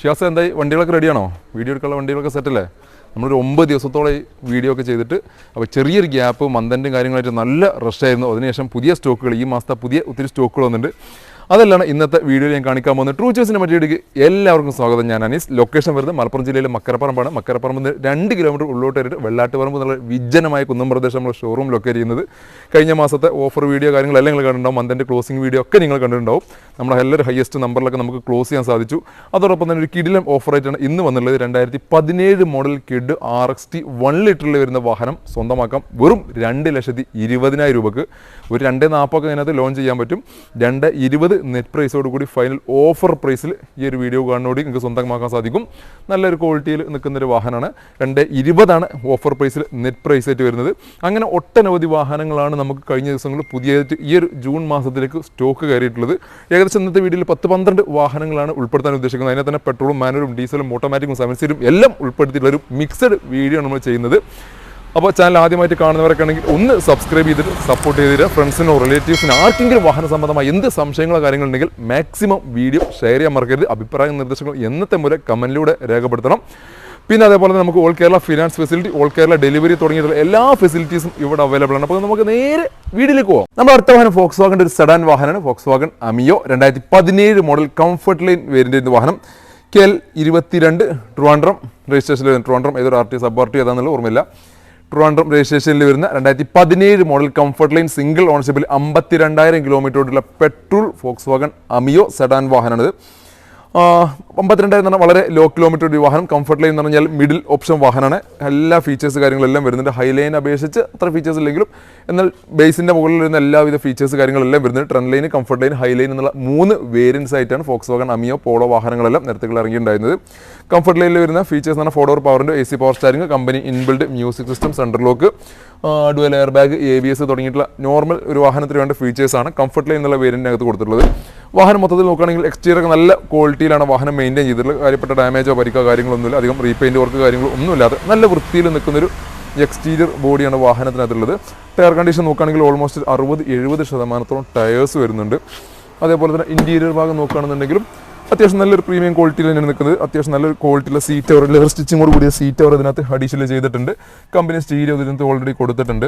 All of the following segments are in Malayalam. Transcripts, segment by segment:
ഷിയാസ് എന്തായി? വണ്ടികളൊക്കെ റെഡിയാണോ വീഡിയോ എടുക്കാനുള്ള വണ്ടികളൊക്കെ സെറ്റല്ലേ നമ്മളൊരു ഒമ്പത് ദിവസത്തോളം വീഡിയോ ഒക്കെ ചെയ്തിട്ട് അപ്പോൾ ചെറിയൊരു ഗ്യാപ്പ് മന്ദന്റെ കാര്യങ്ങളായിട്ട് നല്ല റഷായിരുന്നു അതിനുശേഷം പുതിയ സ്റ്റോക്കുകൾ ഈ മാസത്തെ പുതിയ ഒത്തിരി സ്റ്റോക്കുകൾ വന്നിട്ടുണ്ട്. അതല്ലാണ് ഇന്നത്തെ വീഡിയോയിൽ ഞാൻ കാണിക്കാൻ പോകുന്നത്. ട്രൂ ചോയ്സിനെ പറ്റിയിട്ട് എല്ലാവർക്കും സ്വാഗതം. ഞാൻ അനീസ്. ലൊക്കേഷൻ വരുന്നത് മലപ്പുറം ജില്ലയിലെ മക്കരപ്പറമ്പാണ്. മക്കരപ്പറമ്പിൽ രണ്ട് കിലോമീറ്റർ ഉള്ളോട്ട് വരിട്ട് വെള്ളാട്ടുപറമ്പ് എന്നുള്ള വിജനമായ കുന്നം പ്രദേശം നമ്മൾ ഷോറൂം ലൊക്കേറ്റ് ചെയ്യുന്നത്. കഴിഞ്ഞ മാസത്തെ ഓഫർ വീഡിയോ കാര്യങ്ങളെല്ലാം നിങ്ങൾ കണ്ടിട്ടുണ്ടാവും. മന്തിന്റെ ക്ലോസിംഗ് വീഡിയോ ഒക്കെ നിങ്ങൾ കണ്ടിട്ടുണ്ടാവും. നമ്മുടെ എല്ലാവരും ഹയസ്റ്റ് നമ്പറിലൊക്കെ നമുക്ക് ക്ലോസ് ചെയ്യാൻ സാധിച്ചു. അതോടൊപ്പം തന്നെ ഒരു കിടിലം ഓഫറായിട്ടാണ് ഇന്ന് വന്നുള്ളത് രണ്ടായിരത്തി പതിനേഴ് model Kwid R X T one ലിറ്ററിൽ വരുന്ന വാഹനം സ്വന്തമാക്കാം. വെറും രണ്ട് ലക്ഷത്തി ഇരുപതിനായിരം രൂപക്ക്. ഒരു രണ്ട് നാൽപ്പൊക്കെ അതിനകത്ത് ലോഞ്ച് ചെയ്യാൻ പറ്റും. രണ്ട് ഇരുപത് നെറ്റ് പ്രൈസോട് കൂടി ഫൈനൽ ഓഫർ പ്രൈസിൽ ഈ ഒരു വീഡിയോ കാണുന്നതോടെ നിങ്ങൾക്ക് സ്വന്തമാക്കാൻ സാധിക്കും. നല്ലൊരു ക്വാളിറ്റിയിൽ നിൽക്കുന്ന ഒരു വാഹനമാണ്. രണ്ട് ഇരുപതാണ് ഓഫർ പ്രൈസിൽ നെറ്റ് പ്രൈസ് ആയിട്ട് വരുന്നത്. അങ്ങനെ ഒട്ടനവധി വാഹനങ്ങളാണ് നമുക്ക് കഴിഞ്ഞ ദിവസങ്ങളിൽ പുതിയതായിട്ട് ഈ ഒരു ജൂൺ മാസത്തിലേക്ക് സ്റ്റോക്ക് കയറിയിട്ടുള്ളത്. ഏകദേശം ഇന്നത്തെ വീഡിയോയിൽ പത്ത് പന്ത്രണ്ട് വാഹനങ്ങളാണ് ഉൾപ്പെടുത്താൻ ഉദ്ദേശിക്കുന്നത്. അതിനകത്ത് തന്നെ പെട്രോളും മാനുവലും ഡീസലും ഓട്ടോമാറ്റിക്കും സെവൻ സീറ്റും എല്ലാം ഉൾപ്പെടുത്തിയിട്ടുള്ള ഒരു മിക്സഡ് വീഡിയോ നമ്മൾ ചെയ്യുന്നത്. അപ്പോൾ ചാനൽ ആദ്യമായിട്ട് കാണുന്നവരൊക്കെ ആണെങ്കിൽ ഒന്ന് സബ്സ്ക്രൈബ് ചെയ്തിട്ട് സപ്പോർട്ട് ചെയ്തിട്ട് ഫ്രണ്ട്സിനോ റിലേറ്റീവ്സിനോ ആർക്കെങ്കിലും വാഹന സംബന്ധമായ എന്ത് സംശയങ്ങളോ കാര്യങ്ങളുണ്ടെങ്കിൽ മാക്സിമം വീഡിയോ ഷെയർ ചെയ്യാൻ മറക്കരുത്. അഭിപ്രായ നിർദ്ദേശങ്ങൾ എന്നത്തെ പോലെ കമന്റിലൂടെ രേഖപ്പെടുത്തണം. പിന്നെ അതേപോലെ തന്നെ നമുക്ക് all Kerala finance facility all Kerala delivery തുടങ്ങിയിട്ടുള്ള എല്ലാ ഫെസിലിറ്റീസും ഇവിടെ അവൈലബിൾ ആണ്. അപ്പോൾ നമുക്ക് നേരെ വീട്ടിലേക്ക് പോകാം നമ്മുടെ അടുത്ത വാഹനം ഫോക്സ് വാഗന്റെ ഒരു സെഡാൻ വാഹനമാണ്. ഫോക്സ് വാഗൺ അമിയോ രണ്ടായിരത്തി പതിനേഴ് മോഡൽ കംഫർട്ട് ലൈൻ വേരിയന്റ് വാഹനം. കെ എൽ ഇരുപത്തിരണ്ട് ട്രിവാൻഡ്രം രജിസ്ട്രേഷൻ ട്രിവാൻഡ്രം. ഏതൊരു R T sub R T ഏതാണെന്നുള്ള ഓർമ്മയില്ല. ട്രിവാൻഡ്രം രജിസ്ട്രേഷനിൽ വരുന്ന രണ്ടായിരത്തി പതിനേഴ് മോഡൽ കംഫർട്ട് ലൈൻ സിംഗിൾ ഓണർഷിപ്പിൽ അമ്പത്തി രണ്ടായിരം കിലോമീറ്ററോടുള്ള petrol Volkswagen Ameo sedan വാഹനമാണിത്. അമ്പത്തിരണ്ടായിരം എന്ന് പറഞ്ഞാൽ വളരെ ലോ കിലോമീറ്റർ വാഹനം. കംഫർട്ട് ലൈൻ എന്ന് പറഞ്ഞാൽ മിഡിൽ ഓപ്ഷൻ വാഹനമാണ്. എല്ലാ ഫീച്ചേഴ്സ് കാര്യങ്ങളെല്ലാം വരുന്നുണ്ട്. ഹൈ ലൈൻ അപേക്ഷിച്ച് അത്ര ഫീച്ചേഴ്സ് ഇല്ലെങ്കിലും എന്നാൽ ബേസിന്റെ മുകളിൽ വരുന്ന എല്ലാവിധ ഫീച്ചേഴ്സ് കാര്യങ്ങളെല്ലാം വരുന്നുണ്ട്. Trend line comfort line high line എന്നുള്ള മൂന്ന് വേരിയൻസ് ആയിട്ടാണ് ഫോക്സ് വാഗൺ അമിയോ പോളോ വാഹനങ്ങളെല്ലാം നിരത്തുകൾ ഇറങ്ങിയിട്ടുണ്ടായിരുന്നത്. കംഫർട്ട് ലൈനിൽ വരുന്ന ഫീച്ചേഴ്സ് എന്ന് പറഞ്ഞാൽ ഫോർ ഡോർ പവറിന്റെ A C power steering company inbuilt music system central lock dual air bag A B S തുടങ്ങിയിട്ടുള്ള നോർമൽ ഒരു വാഹനത്തിന് വേണ്ട ഫീച്ചേഴ്സാണ് കംഫർട്ട് ലൈൻ എന്നുള്ള വേരിയന്റിനകത്ത് കൊടുത്തിട്ടുള്ളത്. വാഹനം മൊത്തത്തിൽ നോക്കുകയാണെങ്കിൽ എക്സ്റ്റീരിയർ ഒക്കെ നല്ല ക്വാളിറ്റിയിലാണ് വാഹനം മെയിന്റെയിൻ ചെയ്തിട്ടുള്ളത്. കാര്യപ്പെട്ട ഡാമേജോ പരിക്കോ കാര്യങ്ങളൊന്നുമില്ല അധികം റീപെയിന്റ് വർക്ക് കാര്യങ്ങളോ ഒന്നുമില്ലാതെ നല്ല വൃത്തിയിൽ നിൽക്കുന്നൊരു എക്സ്റ്റീരിയർ ബോഡിയാണ് വാഹനത്തിനകത്തുള്ളത്. ടയർ കണ്ടീഷൻ നോക്കുകയാണെങ്കിൽ ഓൾമോസ്റ്റ് അറുപത് എഴുപത് ശതമാനത്തോളം ടയേഴ്സ് വരുന്നുണ്ട്. അതേപോലെ തന്നെ ഇന്റീരിയർ ഭാഗം നോക്കുകയാണെന്നുണ്ടെങ്കിലും അത്യാവശ്യം നല്ലൊരു പ്രീമിയം ക്വാളിറ്റിയിൽ തന്നെയാണ് നിൽക്കുന്നത്. അത്യാവശ്യം നല്ലൊരു ക്വാളിറ്റിയുള്ള സീറ്റ് അവർ ലെവർ സ്റ്റിച്ചിങ്ങോട് കൂടിയ സീറ്റ് അവർ ഇതിനകത്ത് അഡീഷണൽ ചെയ്തിട്ടുണ്ട്. കമ്പനി സ്റ്റീരിയോ ഇതിനകത്ത് ഓൾറെഡി കൊടുത്തിട്ടുണ്ട്.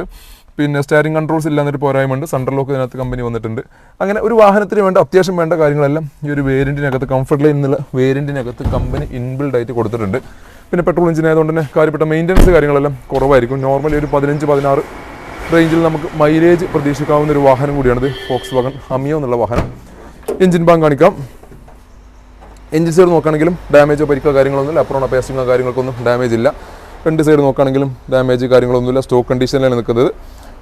പിന്നെ സ്റ്റയറിംഗ് കൺട്രോൾസ് ഇല്ലാന്നൊരു പോരായ്മയുണ്ട്. സെൻട്രൽ ലോക്ക് ഇതിനകത്ത് കമ്പനി വന്നിട്ടുണ്ട്. അങ്ങനെ ഒരു വാഹനത്തിന് വേണ്ട അത്യാവശ്യം വേണ്ട കാര്യങ്ങളെല്ലാം ഈ ഒരു വേരിയന്റിനകത്ത് കംഫർട്ട് ലൈൻ എന്നുള്ള വേരിയന്റിനകത്ത് കമ്പനി ഇൻബിൽഡ് ആയിട്ട് കൊടുത്തിട്ടുണ്ട്. പിന്നെ പെട്രോൾ എഞ്ചിൻ ആയതുകൊണ്ട് തന്നെ കാര്യപ്പെട്ട മെയിന്റനൻസ് കാര്യങ്ങളെല്ലാം കുറവായിരിക്കും. നോർമലി ഒരു പതിനഞ്ച് പതിനാറ് റേഞ്ചിൽ നമുക്ക് മൈലേജ് പ്രതീക്ഷിക്കാവുന്ന ഒരു വാഹനം കൂടിയാണിത്. ഫോക്സ് വാഗൺ ഹമിയോ എന്നുള്ള വാഹനം. എഞ്ചിൻ ബാങ്ക് കാണിക്കാം. എഞ്ചിൻ സൈഡ് നോക്കുകയാണെങ്കിലും ഡാമേജോ പരിക്കോ കാര്യങ്ങളൊന്നുമില്ല. അപ്പുറം പേസ്റ്റിങ്ങോ കാര്യങ്ങൾക്കൊന്നും ഡാമേജ് ഇല്ല. രണ്ട് സൈഡ് നോക്കുകയാണെങ്കിലും ഡാമേജ് കാര്യങ്ങളൊന്നുമില്ല. സ്റ്റോക്ക് കണ്ടീഷനിലാണ് നിൽക്കുന്നത്.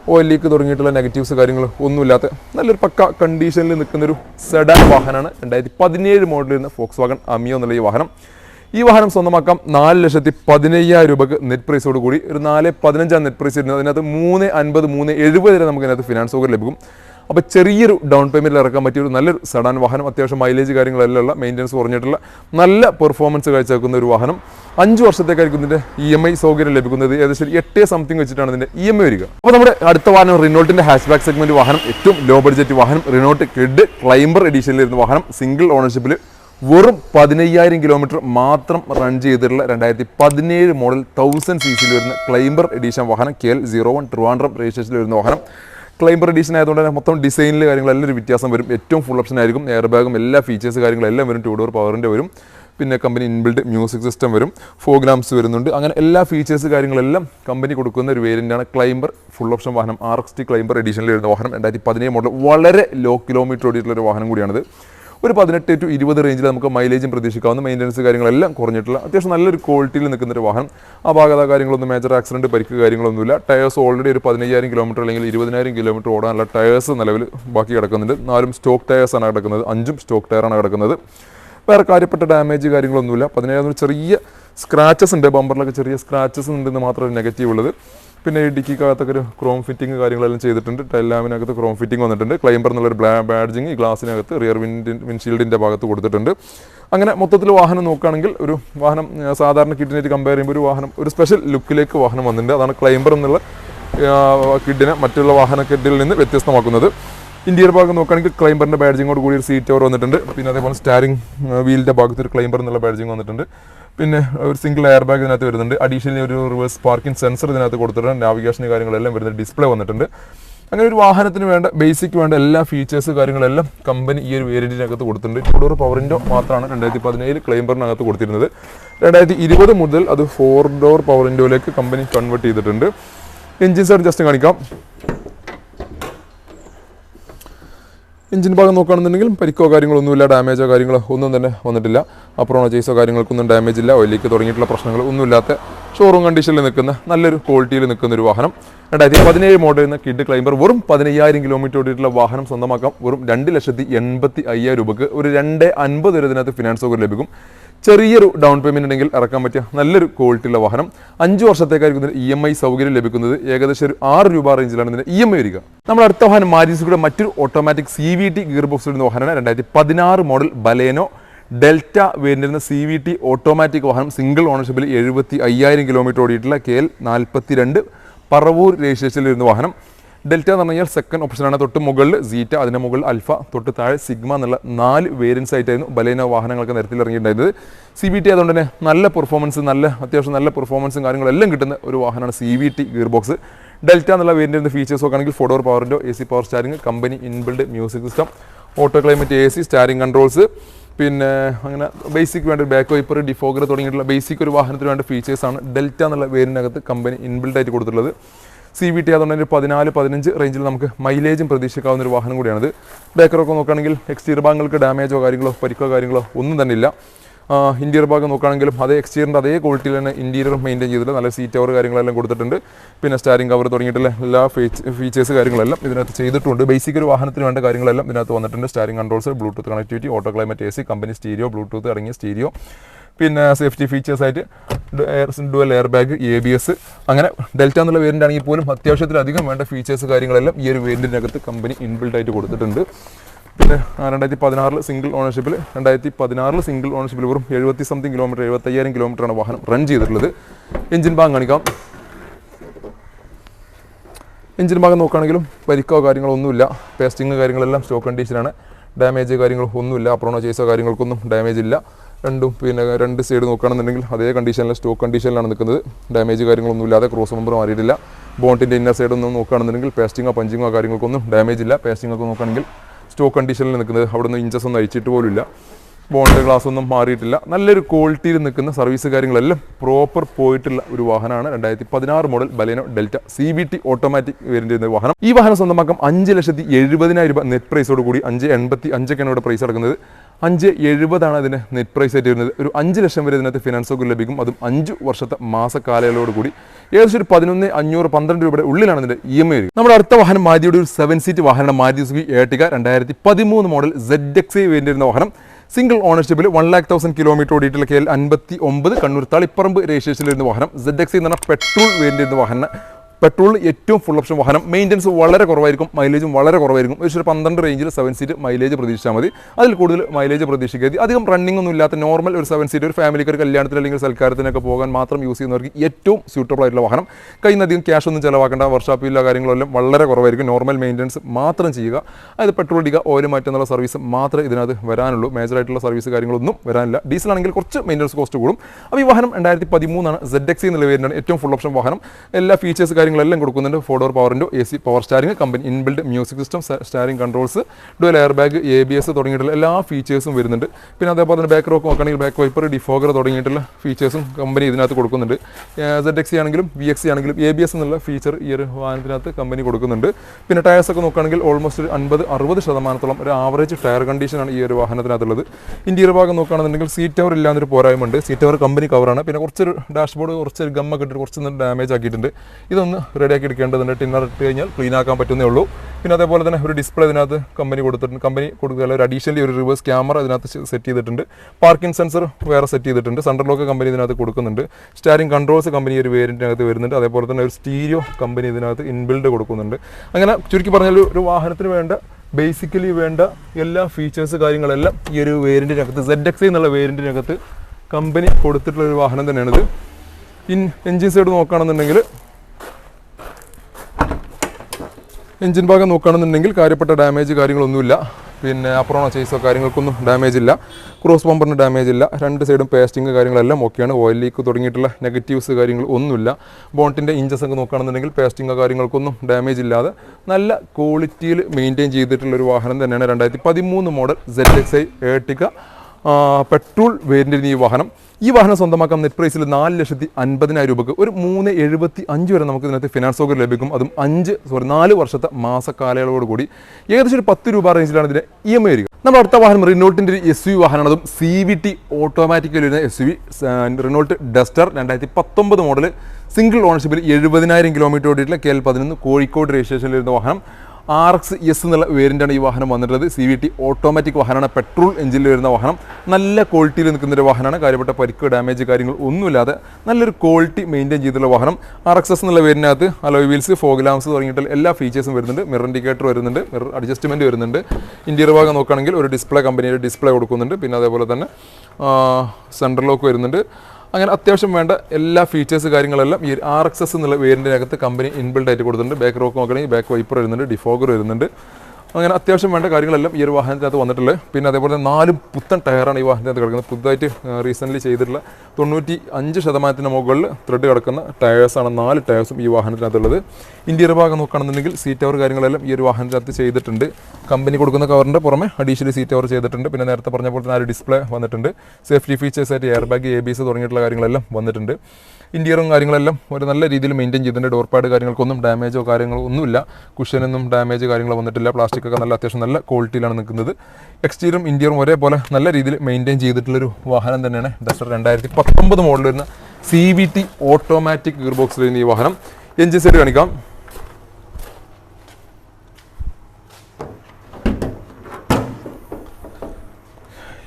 ഓയിൽ ലീക്ക് തുടങ്ങിയിട്ടുള്ള നെഗറ്റീവ്സ് കാര്യങ്ങൾ ഒന്നുമില്ലാത്ത നല്ലൊരു പക്ക കണ്ടീഷനിൽ നിൽക്കുന്ന ഒരു സെഡാൻ വാഹനമാണ്. രണ്ടായിരത്തി പതിനേഴ് മോഡലിൽ നിന്ന് ഫോക്സ് വാഗൺ അമിയോ എന്നുള്ള ഈ വാഹനം. ഈ വാഹനം സ്വന്തമാക്കാം. നാല് ലക്ഷത്തി പതിനയ്യായിരം രൂപക്ക് നെറ്റ് പ്രൈസോട് കൂടി ഒരു നാല് പതിനഞ്ചാം നെറ്റ് പ്രൈസ് വരുന്നത്. അതിനകത്ത് മൂന്ന് അൻപത് മൂന്ന് എഴുപത് വരെ നമുക്ക് അതിനകത്ത് ഫിനാൻസ് സൗകര്യം ലഭിക്കും. അപ്പോൾ ചെറിയൊരു ഡൗൺ പേയ്മെന്റിൽ ഇറക്കാൻ പറ്റിയ ഒരു നല്ലൊരു സഡാൻ വാഹനം അത്യാവശ്യം മൈലേജ് കാര്യങ്ങളെല്ലാം ഉള്ള മെയിന്റനൻസ് കുറഞ്ഞിട്ടുള്ള നല്ല പെർഫോമൻസ് കാഴ്ചവെക്കുന്ന ഒരു വാഹനം. അഞ്ച് വർഷത്തേക്കായിരിക്കും ഇതിന്റെ ഇ എം ഐ സൗകര്യം ലഭിക്കുന്നത്. ഏകദേശം എട്ടേ സംതിങ് വെച്ചിട്ടാണ് ഇതിന്റെ ഇ എം ഐ വരിക. അപ്പോൾ നമ്മുടെ അടുത്ത വാഹനം റിനോട്ടിന്റെ ഹാഷ് ബാക്ക് സെഗ്മെന്റ് വാഹനം ഏറ്റവും ലോ ബഡ്ജറ്റ് വാഹനം റിനോട്ട് കിഡ് ക്ലൈംബർ എഡീഷനിൽ വരുന്ന വാഹനം സിംഗിൾ ഓണർഷിപ്പിൽ വെറും പതിനയ്യായിരം കിലോമീറ്റർ മാത്രം റൺ ചെയ്തിട്ടുള്ള രണ്ടായിരത്തി പതിനേഴ് മോഡൽ തൗസൻഡ് സി സിയിൽ വരുന്ന ക്ലൈംബർ എഡീഷൻ വാഹനം K L zero one Trivandrum രജിസ്ട്രേഷനിൽ വരുന്ന വാഹനം. ക്ലൈംബർ എഡീഷൻ ആയതുകൊണ്ട് തന്നെ മൊത്തം ഡിസൈനിൽ കാര്യങ്ങളെല്ലാം ഒരു വ്യത്യാസം വരും. ഏറ്റവും ഫുൾ ഓപ്ഷൻ ആയിരിക്കും. എയർ ബാഗും എല്ലാ ഫീച്ചേഴ്സ് കാര്യങ്ങളെല്ലാം വരും. ടു ഡോർ പവറിന്റെ വരും. പിന്നെ കമ്പനി ഇൻബിൽഡ് മ്യൂസിക് സിസ്റ്റം വരും. ഫോഗ്രാംസ് വരുന്നുണ്ട്. അങ്ങനെ എല്ലാ ഫീച്ചേഴ്സ് കാര്യങ്ങളെല്ലാം കമ്പനി കൊടുക്കുന്ന ഒരു വേരിയന്റാണ് ക്ലൈംബർ ഫുൾ ഓപ്ഷൻ വാഹനം. ആർ എക്സ് ടി ക്ലൈംബർ എഡീഷനിൽ വരുന്ന വാഹനം. രണ്ടായിരത്തി പതിനേഴ് മോഡൽ വളരെ ലോ കിലോമീറ്റർ ഓടിയിട്ടുള്ള ഒരു വാഹനം കൂടിയാണിത്. ഒരു പതിനെട്ട് ടു ഇരുപത് റേഞ്ചിൽ നമുക്ക് മൈലേജും പ്രതീക്ഷിക്കാവുന്ന മെയിന്റനൻസ് കാര്യങ്ങളെല്ലാം കുറഞ്ഞിട്ടുള്ള അത്യാവശ്യം നല്ലൊരു ക്വാളിറ്റിയിൽ നിൽക്കുന്ന ഒരു വാഹനം. അപാകത കാര്യങ്ങളൊന്നും മേജർ ആക്സിഡന്റ് പരിക്ക് കാര്യങ്ങളൊന്നുമില്ല. ടയേഴ്സ് ഓൾറെഡി ഒരു പതിനയ്യായിരം കിലോമീറ്റർ അല്ലെങ്കിൽ ഇരുപതിനായിരം കിലോമീറ്റർ ഓടാനുള്ള ടയേഴ്സ് നിലവിൽ ബാക്കി കിടക്കുന്നുണ്ട്. നാലും സ്റ്റോക്ക് ടയേഴ്സാണ് കിടക്കുന്നത്. അഞ്ചും സ്റ്റോക്ക് ടയറാണ് കിടക്കുന്നത്. വേറെ കാര്യപ്പെട്ട ഡാമേജ് കാര്യങ്ങളൊന്നുമില്ല. പതിനേഴായിരം ചെറിയ സ്ക്രാച്ചസ് ഉണ്ട്. ബമ്പറിലൊക്കെ ചെറിയ സ്ക്രാച്ചസ് ഉണ്ടെന്ന് മാത്രമേ നെഗറ്റീവ് ഉള്ളത്. പിന്നെ ഈ ഡിക്കിക്കകത്തൊക്കെ ഒരു ക്രോം ഫിറ്റിംഗ് കാര്യങ്ങളെല്ലാം ചെയ്തിട്ടുണ്ട്. ടൈലാമിനകത്ത് ക്രോം ഫിറ്റിംഗ് വന്നിട്ടുണ്ട്. ക്ലൈംബർ എന്നുള്ളൊരു ബ്ലാ ബാഡ്ജിങ് ഈ ഗ്ലാസിനകത്ത് റിയർ വിൻഡ് വിൻഷീൽഡിന്റെ ഭാഗത്ത് കൊടുത്തിട്ടുണ്ട്. അങ്ങനെ മൊത്തത്തിൽ വാഹനം നോക്കുകയാണെങ്കിൽ ഒരു വാഹനം സാധാരണ കിഡിനായിട്ട് കമ്പയർ ചെയ്യുമ്പോൾ ഒരു വാഹനം ഒരു സ്പെഷ്യൽ ലുക്കിലേക്ക് വാഹനം വന്നിട്ടുണ്ട്. അതാണ് ക്ലൈംബർ എന്നുള്ള കിഡിനെ മറ്റുള്ള വാഹന കിഡിൽ നിന്ന് വ്യത്യസ്തമാക്കുന്നത്. ഇന്റീരിയർ ഭാഗം നോക്കുകയാണെങ്കിൽ ക്ലൈംബറിന്റെ ബാഡ്ജിങ്ങോട് കൂടി ഒരു സീറ്റ് ഓവർ വന്നിട്ടുണ്ട്. പിന്നെ അതേപോലെ സ്റ്റാരിംഗ് വീലിന്റെ ഭാഗത്ത് ഒരു ക്ലൈംബർ എന്നുള്ള ബാഡ്ജിങ് വന്നിട്ടുണ്ട്. പിന്നെ ഒരു സിംഗിൾ എയർ ബാഗ് ഇതിനകത്ത് വരുന്നുണ്ട്. അഡീഷണലി ഒരു റിവേഴ്സ് പാർക്കിംഗ് സെൻസർ ഇതിനകത്ത് കൊടുത്തിട്ടുണ്ട്. നാവിഗേഷൻ കാര്യങ്ങളെല്ലാം വരുന്ന ഡിസ്പ്ലേ വന്നിട്ടുണ്ട്. അങ്ങനെ ഒരു വാഹനത്തിന് വേണ്ട ബേസിക് വേണ്ട എല്ലാ ഫീച്ചേഴ്സ് കാര്യങ്ങളെല്ലാം കമ്പനി ഈ ഒരു വേരിയന്റിനകത്ത് കൊടുത്തിട്ടുണ്ട്. ടൂ ഡോർ പവർ വിൻഡോ മാത്രമാണ് രണ്ടായിരത്തി പതിനേഴ് ക്ലൈമ്പറിനകത്ത് കൊടുത്തിരുന്നത്. രണ്ടായിരത്തി ഇരുപത് മുതൽ അത് ഫോർ ഡോർ പവർ വിൻഡോയിലേക്ക് കമ്പനി കൺവേർട്ട് ചെയ്തിട്ടുണ്ട്. എഞ്ചിൻ സൈഡ് ജസ്റ്റ് കാണിക്കാം. എഞ്ചിൻ ഭാഗം നോക്കുകയാണെന്നുണ്ടെങ്കിൽ പരിക്കോ കാര്യങ്ങളൊന്നുമില്ല ഡാമേജോ കാര്യങ്ങളോ ഒന്നും തന്നെ വന്നിട്ടില്ല. അപ്രോണോ ചേസോ കാര്യങ്ങൾക്കൊന്നും ഡാമേജ് ഇല്ല ഓയിലേക്ക് തുടങ്ങിയിട്ടുള്ള പ്രശ്നങ്ങൾ ഒന്നുമില്ലാത്ത ഷോറൂം കണ്ടീഷനിൽ നിൽക്കുന്ന നല്ലൊരു ക്വാളിറ്റിയിൽ നിൽക്കുന്ന ഒരു വാഹനം. രണ്ടായിരത്തി പതിനേഴ് മോഡൽ എന്ന കിഡ് ക്ലൈംബർ വെറും പതിനയ്യായിരം കിലോമീറ്റർ ഓടിയിട്ടുള്ള വാഹനം സ്വന്തമാക്കാം. വെറും രണ്ട് ലക്ഷത്തി എൺപത്തി അയ്യായിരം രൂപക്ക് ഒരു രണ്ട് അൻപത് വരെ ഇതിനകത്ത് ഫിനാൻസ് സൗകര്യം ലഭിക്കും. ചെറിയൊരു ഡൗൺ പേയ്മെന്റ് ഉണ്ടെങ്കിൽ ഇറക്കാൻ പറ്റിയ നല്ലൊരു ക്വാളിറ്റിയുള്ള വാഹനം. അഞ്ച് വർഷത്തേക്കായിരിക്കും ഇതിന് ഇ എം ഐ സൗകര്യം ലഭിക്കുന്നത്. ഏകദേശം ഒരു ആറ് രൂപ റേഞ്ചിലാണ് ഇതിന് ഇ എം ഐ വരിക. നമ്മൾ അടുത്ത വാഹനം മാരിസുയുടെ മറ്റൊരു automatic C V T gear box വരുന്ന വാഹനമാണ്. രണ്ടായിരത്തി പതിനാറ് മോഡൽ ബലേനോ ഡെൽറ്റ വേണ്ടിയിരുന്ന സി വി ടി ഓട്ടോമാറ്റിക് വാഹനം. സിംഗിൾ ഓണർഷിപ്പിൽ എഴുപത്തി അയ്യായിരം കിലോമീറ്റർ ഓടിയിട്ടുള്ള കെ എൽ നാൽപ്പത്തി രണ്ട് പറവൂർ രജിസ്ട്രേഷനിൽ വരുന്ന വാഹനം. ഡെൽറ്റ എന്ന് പറഞ്ഞാൽ സെക്കൻഡ് ഓപ്ഷനാണ് തൊട്ട് മുകളിൽ സീറ്റ അതിന്റെ മുകളിൽ അൽഫ തൊട്ട് താഴെ സിഗ്മ എന്നുള്ള നാല് വേരിയൻസ് ആയിട്ടായിരുന്നു ബലേന വാഹനങ്ങളൊക്കെ നിരത്തിൽ ഇറങ്ങിയിട്ടുണ്ടായിരുന്നത്. സി ബി ടി അതുകൊണ്ട് തന്നെ നല്ല പെർഫോമൻസ് നല്ല അത്യാവശ്യം നല്ല പെർഫോമൻസും കാര്യങ്ങളെല്ലാം കിട്ടുന്ന ഒരു വാഹനമാണ് C V T gear box delta എന്നുള്ള വേരിയന്റെ ഫീച്ചേഴ്സ് നോക്കുകയാണെങ്കിൽ ഫോഡോർ പവറിന്റെ A C power steering company inbuilt music system auto climate A C steering controls പിന്നെ അങ്ങനെ ബേസിക് വേണ്ട ഒരു ബാക്ക് വൈപ്പർ ഡിഫോഗർ തുടങ്ങിയിട്ടുള്ള ബേസിക് ഒരു വാഹനത്തിന് വേണ്ട ഫീച്ചേഴ്സാണ് ഡെൽറ്റ എന്നുള്ള വേരിനകത്ത് കമ്പനി ഇൻബിൽഡ് ആയിട്ട് കൊടുത്തിട്ടുള്ളത്. സി വി ടി അതുകൊണ്ട് തന്നെ പതിനാല് പതിനഞ്ച് റേഞ്ചിൽ നമുക്ക് മൈലേജും പ്രതീക്ഷിക്കാവുന്ന ഒരു വാഹനം കൂടിയാണിത്. ബേക്കറൊക്കെ നോക്കുകയാണെങ്കിൽ എക്സ്റ്റീരിയർ ഭാഗങ്ങൾക്ക് ഡാമേജോ കാര്യങ്ങളോ പരിക്കോ കാര്യങ്ങളോ ഒന്നും തന്നെ ഇല്ല. ഇന്റീരിയർ ഭാഗം നോക്കുകയാണെങ്കിലും അതേ എക്സ്റ്റീരിയറിന്റെ അതേ ക്വാളിറ്റിയിൽ തന്നെ ഇന്റീരിയർ മെയിന്റെയിൻ ചെയ്തിട്ട് നല്ല സീറ്റ് കവർ കാര്യങ്ങളെല്ലാം കൊടുത്തിട്ടുണ്ട്. പിന്നെ സ്റ്റാരിങ് കവർ തുടങ്ങിയിട്ടുള്ള എല്ലാ ഫീച്ചേഴ്സ് കാര്യങ്ങളെല്ലാം ഇതിനകത്ത് ചെയ്തിട്ടുണ്ട്. ബേസിക് ഒരു വാഹനത്തിന് വേണ്ട കാര്യങ്ങളെല്ലാം ഇതിനകത്ത് വന്നിട്ടുണ്ട്. Steering controls bluetooth connectivity auto climate A C company stereo bluetooth അടങ്ങിയ സ്റ്റീരിയോ പിന്നെ സേഫ്റ്റി ഫീച്ചേഴ്സ് ആയിട്ട് air dual air bag A B S അങ്ങനെ ഡെൽറ്റ എന്നുള്ള വേരിയന്റ് ആണെങ്കിൽ പോലും അത്യാവശ്യത്തിലധികം വേണ്ട ഫീച്ചേഴ്സ് കാര്യങ്ങളെല്ലാം ഈ ഒരു വേരിയന്റിനകത്ത് കമ്പനി ഇൻബിൽഡ് ആയിട്ട് കൊടുത്തിട്ടുണ്ട്. പിന്നെ രണ്ടായിരത്തി പതിനാറിൽ സിംഗിൾ ഓണർഷിപ്പിൽ രണ്ടായിരത്തി പതിനാറിൽ സിംഗിൾ ഓണർഷിപ്പിൽ വെറും എഴുപത്തി സംതിങ് കിലോമീറ്റർ എഴുപത്തയ്യായിരം കിലോമീറ്ററാണ് വാഹനം റൺ ചെയ്തിട്ടുള്ളത്. എഞ്ചിൻ ഭാഗം കാണിക്കാം. എഞ്ചിൻ ഭാഗം നോക്കുകയാണെങ്കിലും പരിക്കോ കാര്യങ്ങളോ ഒന്നുമില്ല. പേസ്റ്റിങ് കാര്യങ്ങളെല്ലാം സ്റ്റോക്ക് കണ്ടീഷനാണ് ഡാമേജ് കാര്യങ്ങളോ ഒന്നുമില്ല. അപ്രോണോ ചേസോ കാര്യങ്ങൾക്കൊന്നും ഡാമേജ് ഇല്ല. രണ്ടും പിന്നെ രണ്ട് സൈഡ് നോക്കുകയാണെന്നുണ്ടെങ്കിൽ അതേ കണ്ടീഷനിലെ സ്റ്റോക്ക് കണ്ടീഷനിലാണ് നിൽക്കുന്നത്. ഡാമേജ് കാര്യങ്ങളൊന്നും ഇല്ലാതെ ക്രോസ് മെമ്പർ മാറിയിട്ടില്ല. ബോണ്ടിന്റെ ഇന്നർ സൈഡ് ഒന്നും നോക്കുകയാണെന്നുണ്ടെങ്കിൽ പേസ്റ്റിങ്ങോ പഞ്ചിങ്ങോ കാര്യങ്ങൾക്കൊന്നും ഡാമേജ് ഇല്ല. പേസ്റ്റിങ്ങൊക്കെ നോക്കുകയാണെങ്കിൽ സ്റ്റോക്ക് കണ്ടീഷനിൽ നിൽക്കുന്നത് അവിടെ നിന്ന് ഇഞ്ചസ് ഒന്നും അഴിച്ചിട്ട് പോലുമില്ല. ബോണ്ട് ഗ്ലാസ് ഒന്നും മാറിയിട്ടില്ല. നല്ലൊരു ക്വാളിറ്റിയിൽ നിൽക്കുന്ന സർവീസ് കാര്യങ്ങളെല്ലാം പ്രോപ്പർ പോയിട്ടുള്ള ഒരു വാഹനമാണ്. രണ്ടായിരത്തി പതിനാറ് model Baleno Delta C V T automatic variant വാഹനം. ഈ വാഹനം സ്വന്തമാക്കാം അഞ്ച് ലക്ഷത്തി എഴുപതിനായിരം രൂപ നെറ്റ് പ്രൈസോട് കൂടി അഞ്ച് എൺപത്തി അഞ്ചൊക്കെയാണ് ഇവിടെ പ്രൈസ് നടക്കുന്നത് അഞ്ച് എഴുപതാണ് അതിന് നെറ്റ് പ്രൈസ് ആയിട്ട് വരുന്നത്. ഒരു അഞ്ച് ലക്ഷം വരെ ഇതിനകത്ത് ഫിനാൻസ് ഒക്കെ ലഭിക്കും. അതും അഞ്ച് വർഷത്തെ മാസക്കാലയളവോട് കൂടി. ഏകദേശം ഒരു പതിനൊന്ന് അഞ്ഞൂറ് പന്ത്രണ്ട് രൂപയുടെ ഉള്ളിലാണ് ഇതിന്റെ ഇ എം ഐ വരും നമ്മുടെ അടുത്ത വാഹനം മാരുതിയുടെ ഒരു സെവൻ സീറ്റ് വാഹനമാണ് മാരുതി സുഖി ഏട്ടിക രണ്ടായിരത്തി പതിമൂന്ന് മോഡൽ സെഡ് എക്സ് ഐ വേണ്ടിയിരുന്ന വാഹനം. സിംഗിൾ ഓണർഷിപ്പിൽ വൺ ലാക്ക് തൗസൻഡ് കിലോമീറ്റർ ഓടിയിട്ടുള്ള കെ എൽ അൻപത്തി ഒമ്പത് കണ്ണൂർ തളിപ്പറമ്പ് രജിസ്ട്രേഷനിൽ വരുന്ന വാഹനം സെഡ് എക്സ് എന്ന് പറഞ്ഞാൽ പെട്രോൾ വേണ്ടിയിരുന്ന വാഹനം പെട്രോൾ ഏറ്റവും ഫുൾ ഓപ്ഷൻ വാഹനം. മെയിന്റനൻസ് വളരെ കുറവായിരിക്കും മൈലേജും വളരെ കുറവായിരിക്കും. ഒരു പന്ത്രണ്ട് റേഞ്ചിൽ സെവൻ സീറ്റ് മൈലേജ് പ്രതീക്ഷിച്ചാൽ മതി. അതിൽ കൂടുതൽ മൈലേജ് പ്രതീക്ഷിക്കരുത്. അധികം റണ്ണിംഗ് ഒന്നും ഇല്ലാത്ത നോർമൽ ഒരു സെവൻ സീറ്റ് ഒരു ഫാമിലിക്ക് ഒരു കല്യാണത്തിന് അല്ലെങ്കിൽ സൽക്കാരത്തിനൊക്കെ പോകാൻ മാത്രം യൂസ് ചെയ്യുന്നവർക്ക് ഏറ്റവും സ്യൂട്ടബിൾ ആയിട്ടുള്ള വാഹനം. കയ്യിൽ നിന്ന് അധികം ക്യാഷ് ഒന്നും ചിലവാക്കേണ്ട വർഷാപ്പില്ല കാര്യങ്ങളെല്ലാം വളരെ കുറവായിരിക്കും. നോർമൽ മെയിന്റനൻസ് മാത്രം ചെയ്യുക. അതായത് പെട്രോൾ അടിക്കുക ഓയിൽ മാറ്റുന്നുള്ള സർവീസ് മാത്രമേ ഇതിനകത്ത് വരാനുള്ളൂ. മേജറായിട്ടുള്ള സർവീസ് കാര്യങ്ങളൊന്നും വരാനില്ല. ഡീസൽ ആണെങ്കിൽ കുറച്ച് മെയിന്റനൻസ് കോസ്റ്റ് കൂടും. അപ്പോൾ ഈ വാഹനം രണ്ടായിരത്തി പതിമൂന്നാണ് സെഡ് എക്സി എന്നുള്ള വേരിന്റെ ഏറ്റവും ഫുൾ ഓപ്ഷൻ വാഹനം. എല്ലാ ഫീച്ചേഴ്സ് കാര്യങ്ങളെല്ലാം കൊടുക്കുന്നുണ്ട്. ഫോർ ഡോർ പവറിന്റെ A C power steering company inbuilt music system steering controls dual air bag A B S തുടങ്ങിയിട്ടുള്ള എല്ലാ ഫീച്ചേഴ്സും വരുന്നുണ്ട്. പിന്നെ അതേപോലെ തന്നെ ബാക്ക് റോക്ക് നോക്കുകയാണെങ്കിൽ ബാക്ക് വൈപ്പർ ഡിഫോഗർ തുടങ്ങിയിട്ടുള്ള ഫീച്ചേഴ്സും കമ്പനി ഇതിനകത്ത് കൊടുക്കുന്നുണ്ട്. സെഡ് എക്സി ആണെങ്കിലും വി എക്സി ആണെങ്കിലും എ ബി എസ് എന്നുള്ള ഫീച്ചർ ഈ ഒരു വാഹനത്തിനകത്ത് കമ്പനി കൊടുക്കുന്നുണ്ട്. പിന്നെ ടയർസ് ഒക്കെ നോക്കുകയാണെങ്കിൽ ഓൾമോസ്റ്റ് ഒരു അൻപത് അറുപത് ശതമാനത്തോളം ഒരു ആവറേജ് ടയർ കണ്ടീഷനാണ് ഈ ഒരു വാഹനത്തിനകത്തുള്ളത്. ഇന്റീരിയർ ഭാഗം നോക്കുകയാണെന്നുണ്ടെങ്കിൽ സീറ്റ് അവർ ഇല്ലാന്നൊരു പോരായ്മ ഉണ്ട് സീറ്റ് അവർ കമ്പനി കവറാണ് പിന്നെ കുറച്ചൊരു ഡാഷ്ബോർഡ് കുറച്ചൊരു ഗമ്മൊക്കെ ഇട്ടിട്ട് കുറച്ച് ഡാമേജ് ആക്കിയിട്ടുണ്ട്. ഇതൊന്ന് റെഡിയാക്കി എടുക്കേണ്ടതുണ്ട്. ടിന്നർ ഇട്ട് കഴിഞ്ഞാൽ ക്ലീൻ ആക്കാൻ പറ്റുന്നേ ഉള്ളൂ. പിന്നെ അതേപോലെ തന്നെ ഒരു ഡിസ്പ്ലേ ഇതിനകത്ത് കമ്പനി കൊടുത്തിട്ടുണ്ട് കമ്പനി കൊടുക്കുകയല്ല ഒരു അഡീഷണലി ഒരു റിവേഴ്സ് ക്യാമറ ഇതിനകത്ത് സെറ്റ് ചെയ്തിട്ടുണ്ട്. പാർക്കിംഗ് സെൻസർ വേറെ സെറ്റ് ചെയ്തിട്ടുണ്ട്. സെൻട്രൽ ലോക്ക് കമ്പനി ഇതിനകത്ത് കൊടുക്കുന്നുണ്ട്. സ്റ്റാരിംഗ് കൺട്രോൾസ് കമ്പനി ഒരു വേരിയന്റിനകത്ത് വരുന്നുണ്ട്. അതേപോലെ തന്നെ ഒരു സ്റ്റീരിയോ കമ്പനി ഇതിനകത്ത് ഇൻബിൽഡ് കൊടുക്കുന്നുണ്ട്. അങ്ങനെ ചുരുക്കി പറഞ്ഞാൽ ഒരു വാഹനത്തിന് വേണ്ട ബേസിക്കലി വേണ്ട എല്ലാ ഫീച്ചേഴ്സ് കാര്യങ്ങളെല്ലാം ഈ ഒരു വേരിയന്റിനകത്ത് സെഡ് എക്സ് എന്നുള്ള വേരിയന്റിനകത്ത് കമ്പനി കൊടുത്തിട്ടുള്ള ഒരു വാഹനം തന്നെയാണിത്. ഇൻ എൻജിൻ സൈഡ് നോക്കുകയാണെന്നുണ്ടെങ്കിൽ എഞ്ചിൻ ഭാഗം നോക്കുകയാണെന്നുണ്ടെങ്കിൽ കാര്യപ്പെട്ട ഡാമേജ് കാര്യങ്ങളൊന്നുമില്ല. പിന്നെ അപ്രോണോ ചേസോ കാര്യങ്ങൾക്കൊന്നും ഡാമേജ് ഇല്ല. ക്രോസ് പമ്പറിന് ഡാമേജ് ഇല്ല. രണ്ട് സൈഡും പേസ്റ്റിങ് കാര്യങ്ങളെല്ലാം ഓക്കെയാണ് ഓയിൽ ലീക്ക് തുടങ്ങിയിട്ടുള്ള നെഗറ്റീവ്സ് കാര്യങ്ങൾ ഒന്നുമില്ല. ബോണ്ടിന്റെ ഇഞ്ചസ് ഒക്കെ നോക്കുകയാണെന്നുണ്ടെങ്കിൽ പേസ്റ്റിംഗ് കാര്യങ്ങൾക്കൊന്നും ഡാമേജ് ഇല്ലാതെ നല്ല ക്വാളിറ്റിയിൽ മെയിന്റെയിൻ ചെയ്തിട്ടുള്ള ഒരു വാഹനം തന്നെയാണ് രണ്ടായിരത്തി പതിമൂന്ന് മോഡൽ സെഡ് എക്സ് ഐ ഏട്ടിക്ക പെട്രോൾ വേരിയന്റ് ഈ വാഹനം ഈ വാഹനം സ്വന്തമാക്കാൻ നെറ്റ് പ്രൈസിൽ നാല് ലക്ഷത്തി അൻപതിനായിരം രൂപക്ക് ഒരു മൂന്ന് എഴുപത്തി അഞ്ച് വരെ നമുക്ക് ഇതിനകത്ത് ഫിനാൻസ് സൗകര്യം ലഭിക്കും. അതും അഞ്ച് സോറി നാല് വർഷത്തെ മാസക്കാലയളവോട് കൂടി. ഏകദേശം ഒരു പത്ത് രൂപ റേഞ്ചിലാണ് ഇതിന് ഇ എം ഐ വരിക. നമ്മുടെ അടുത്ത വാഹനം റിനോൾട്ടിന്റെ ഒരു എസ് യു വാഹനമാണ്. അതും സി വി ടി ഓട്ടോമാറ്റിക്കലി വരുന്ന എസ് യു റിനോൾട്ട് ഡസ്റ്റർ രണ്ടായിരത്തി പത്തൊമ്പത് മോഡൽ സിംഗിൾ ഓണർഷിപ്പിൽ എഴുപതിനായിരം കിലോമീറ്റർ ഓടിയിട്ടുള്ള കെ എൽ പതിനൊന്ന് കോഴിക്കോട് രജിസ്ട്രേഷനിൽ വരുന്ന വാഹനം. ആർ എക്സ് എസ് എന്നുള്ള വേരിന്റാണ് ഈ വാഹനം വന്നിട്ടുള്ളത്. സി വി ടി ഓട്ടോമാറ്റിക് വാഹനമാണ്. പെട്രോൾ എഞ്ചിനിൽ വരുന്ന വാഹനം. നല്ല ക്വാളിറ്റിയിൽ നിൽക്കുന്ന ഒരു വാഹനമാണ്. കാര്യപ്പെട്ട പരിക്ക് ഡാമേജ് കാര്യങ്ങൾ ഒന്നുമില്ലാതെ നല്ലൊരു ക്വാളിറ്റി മെയിന്റെയിൻ ചെയ്തിട്ടുള്ള വാഹനം. ആർ എക്സ് എസ് എന്നുള്ള വേരിനകത്ത് അലോയ് വീൽസ് ഫോഗ് ലാംസ് തുടങ്ങിയിട്ടുള്ള എല്ലാ ഫീച്ചേഴ്സും വരുന്നുണ്ട്. മിറർ ഇൻഡിക്കേറ്റർ വരുന്നുണ്ട്. മിറർ അഡ്ജസ്റ്റ്മെന്റ് വരുന്നുണ്ട്. ഇന്റീരിയർ ഭാഗം നോക്കുകയാണെങ്കിൽ ഒരു ഡിസ്പ്ലേ കമ്പനിയുടെ ഡിസ്പ്ലേ കൊടുക്കുന്നുണ്ട്. പിന്നെ അതേപോലെ തന്നെ സെൻട്രൽ ലോക്ക് വരുന്നുണ്ട്. അങ്ങനെ അത്യാവശ്യം വേണ്ട എല്ലാ ഫീച്ചേഴ്സ് കാര്യങ്ങളെല്ലാം ഈ ആർ എക്സ് എസ് എന്നുള്ള വേരിയന്റിനകത്ത് കമ്പനി ഇൻബിൽഡ് ആയിട്ട് കൊടുത്തിട്ടുണ്ട്. ബാക്ക് റോക്ക് നോക്കണമെങ്കിൽ ബാക്ക് വൈപ്പർ വരുന്നുണ്ട് ഡിഫോഗർ വരുന്നുണ്ട്. അങ്ങനെ അത്യാവശ്യം വേണ്ട കാര്യങ്ങളെല്ലാം ഈ ഒരു വാഹനത്തിനകത്ത് വന്നിട്ടുള്ളത് പിന്നെ അതേപോലെ തന്നെ നാല് പുത്തൻ ടയറാണ് ഈ വാഹനത്തിനകത്ത് കിടക്കുന്നത്. പുതുതായിട്ട് റീസെന്റ്ലി ചെയ്തിട്ടുള്ള തൊണ്ണൂറ്റി അഞ്ച് ശതമാനത്തിന് മുകളിൽ ത്രെഡ് കിടക്കുന്ന ടയേഴ്സാണ് നാല് ടയേഴ്സും ഈ വാഹനത്തിനകത്തുള്ളത്. ഇന്റീരിയർ ഭാഗം നോക്കുകയാണെന്നുണ്ടെങ്കിൽ സീറ്റ് കവർ കാര്യങ്ങളെല്ലാം ഈ ഒരു വാഹനത്തിനകത്ത് ചെയ്തിട്ടുണ്ട്. കമ്പനി കൊടുക്കുന്ന കവറിന്റെ പുറമെ അഡീഷണൽ സീറ്റ് കവർ ചെയ്തിട്ടുണ്ട്. പിന്നെ നേരത്തെ പറഞ്ഞ പോലെ തന്നെ ആ ഒരു ഡിസ്പ്ലേ വന്നിട്ടുണ്ട്. Safety ഫീച്ചേഴ്സായിട്ട് air bag A B S തുടങ്ങിയിട്ടുള്ള കാര്യങ്ങളെല്ലാം വന്നിട്ടുണ്ട്. ഇന്റീരിയറും കാര്യങ്ങളെല്ലാം ഒരു നല്ല രീതിയിൽ മെയിന്റെയിൻ ചെയ്തിട്ടുണ്ട്. ഡോർ പാഡ് കാര്യങ്ങൾക്കൊന്നും ഡാമേജോ കാര്യങ്ങളോ ഒന്നുമില്ല. കുഷനൊന്നും ഡാമേജ് കാര്യങ്ങളോ വന്നിട്ടില്ല. പ്ലാസ്റ്റിക് ഒക്കെ നല്ല അത്യാവശ്യം നല്ല ക്വാളിറ്റിയിലാണ് നിൽക്കുന്നത്. എക്സ്റ്റീരിയറും ഇന്റീറും ഒരേപോലെ നല്ല രീതിയിൽ മെയിന്റെയിൻ ചെയ്തിട്ടുള്ളൊരു വാഹനം തന്നെയാണ് ഡസ്റ്റർ രണ്ടായിരത്തി പത്തൊമ്പത് മോഡൽ വരുന്ന C V T automatic gear ബോക്സിൽ വരുന്ന ഈ വാഹനം. എഞ്ചിൻ സൈഡ് കാണിക്കാം.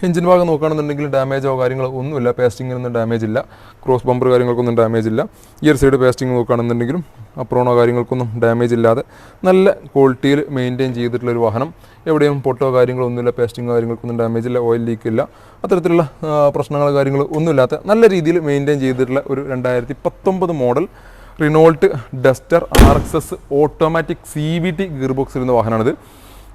എഞ്ചിൻ ഭാഗം നോക്കുകയാണെന്നുണ്ടെങ്കിൽ ഡാമേജോ കാര്യങ്ങളോ ഒന്നുമില്ല. പേസ്റ്റിങ്ങിനൊന്നും ഡാമേജ് ഇല്ല. ക്രോസ് ബമ്പർ കാര്യങ്ങൾക്കൊന്നും ഡാമേജ് ഇല്ല. ഇയർ സൈഡ് പേസ്റ്റിംഗ് നോക്കുകയാണെന്നുണ്ടെങ്കിലും അപ്രോണോ കാര്യങ്ങൾക്കൊന്നും ഡാമേജ് ഇല്ലാതെ നല്ല ക്വാളിറ്റിയിൽ മെയിന്റെയിൻ ചെയ്തിട്ടുള്ള ഒരു വാഹനം. എവിടെയും പൊട്ടോ കാര്യങ്ങളോ ഒന്നുമില്ല. പേസ്റ്റിംഗ് കാര്യങ്ങൾക്കൊന്നും ഡാമേജ് ഇല്ല. ഓയിൽ ലീക്ക് ഇല്ല. അത്തരത്തിലുള്ള പ്രശ്നങ്ങൾ കാര്യങ്ങൾ ഒന്നുമില്ലാത്ത നല്ല രീതിയിൽ മെയിന്റെയിൻ ചെയ്തിട്ടുള്ള ഒരു രണ്ടായിരത്തി പത്തൊമ്പത് model Renault Duster R X S automatic C V T gear box ഇരുന്ന വാഹനമാണിത്.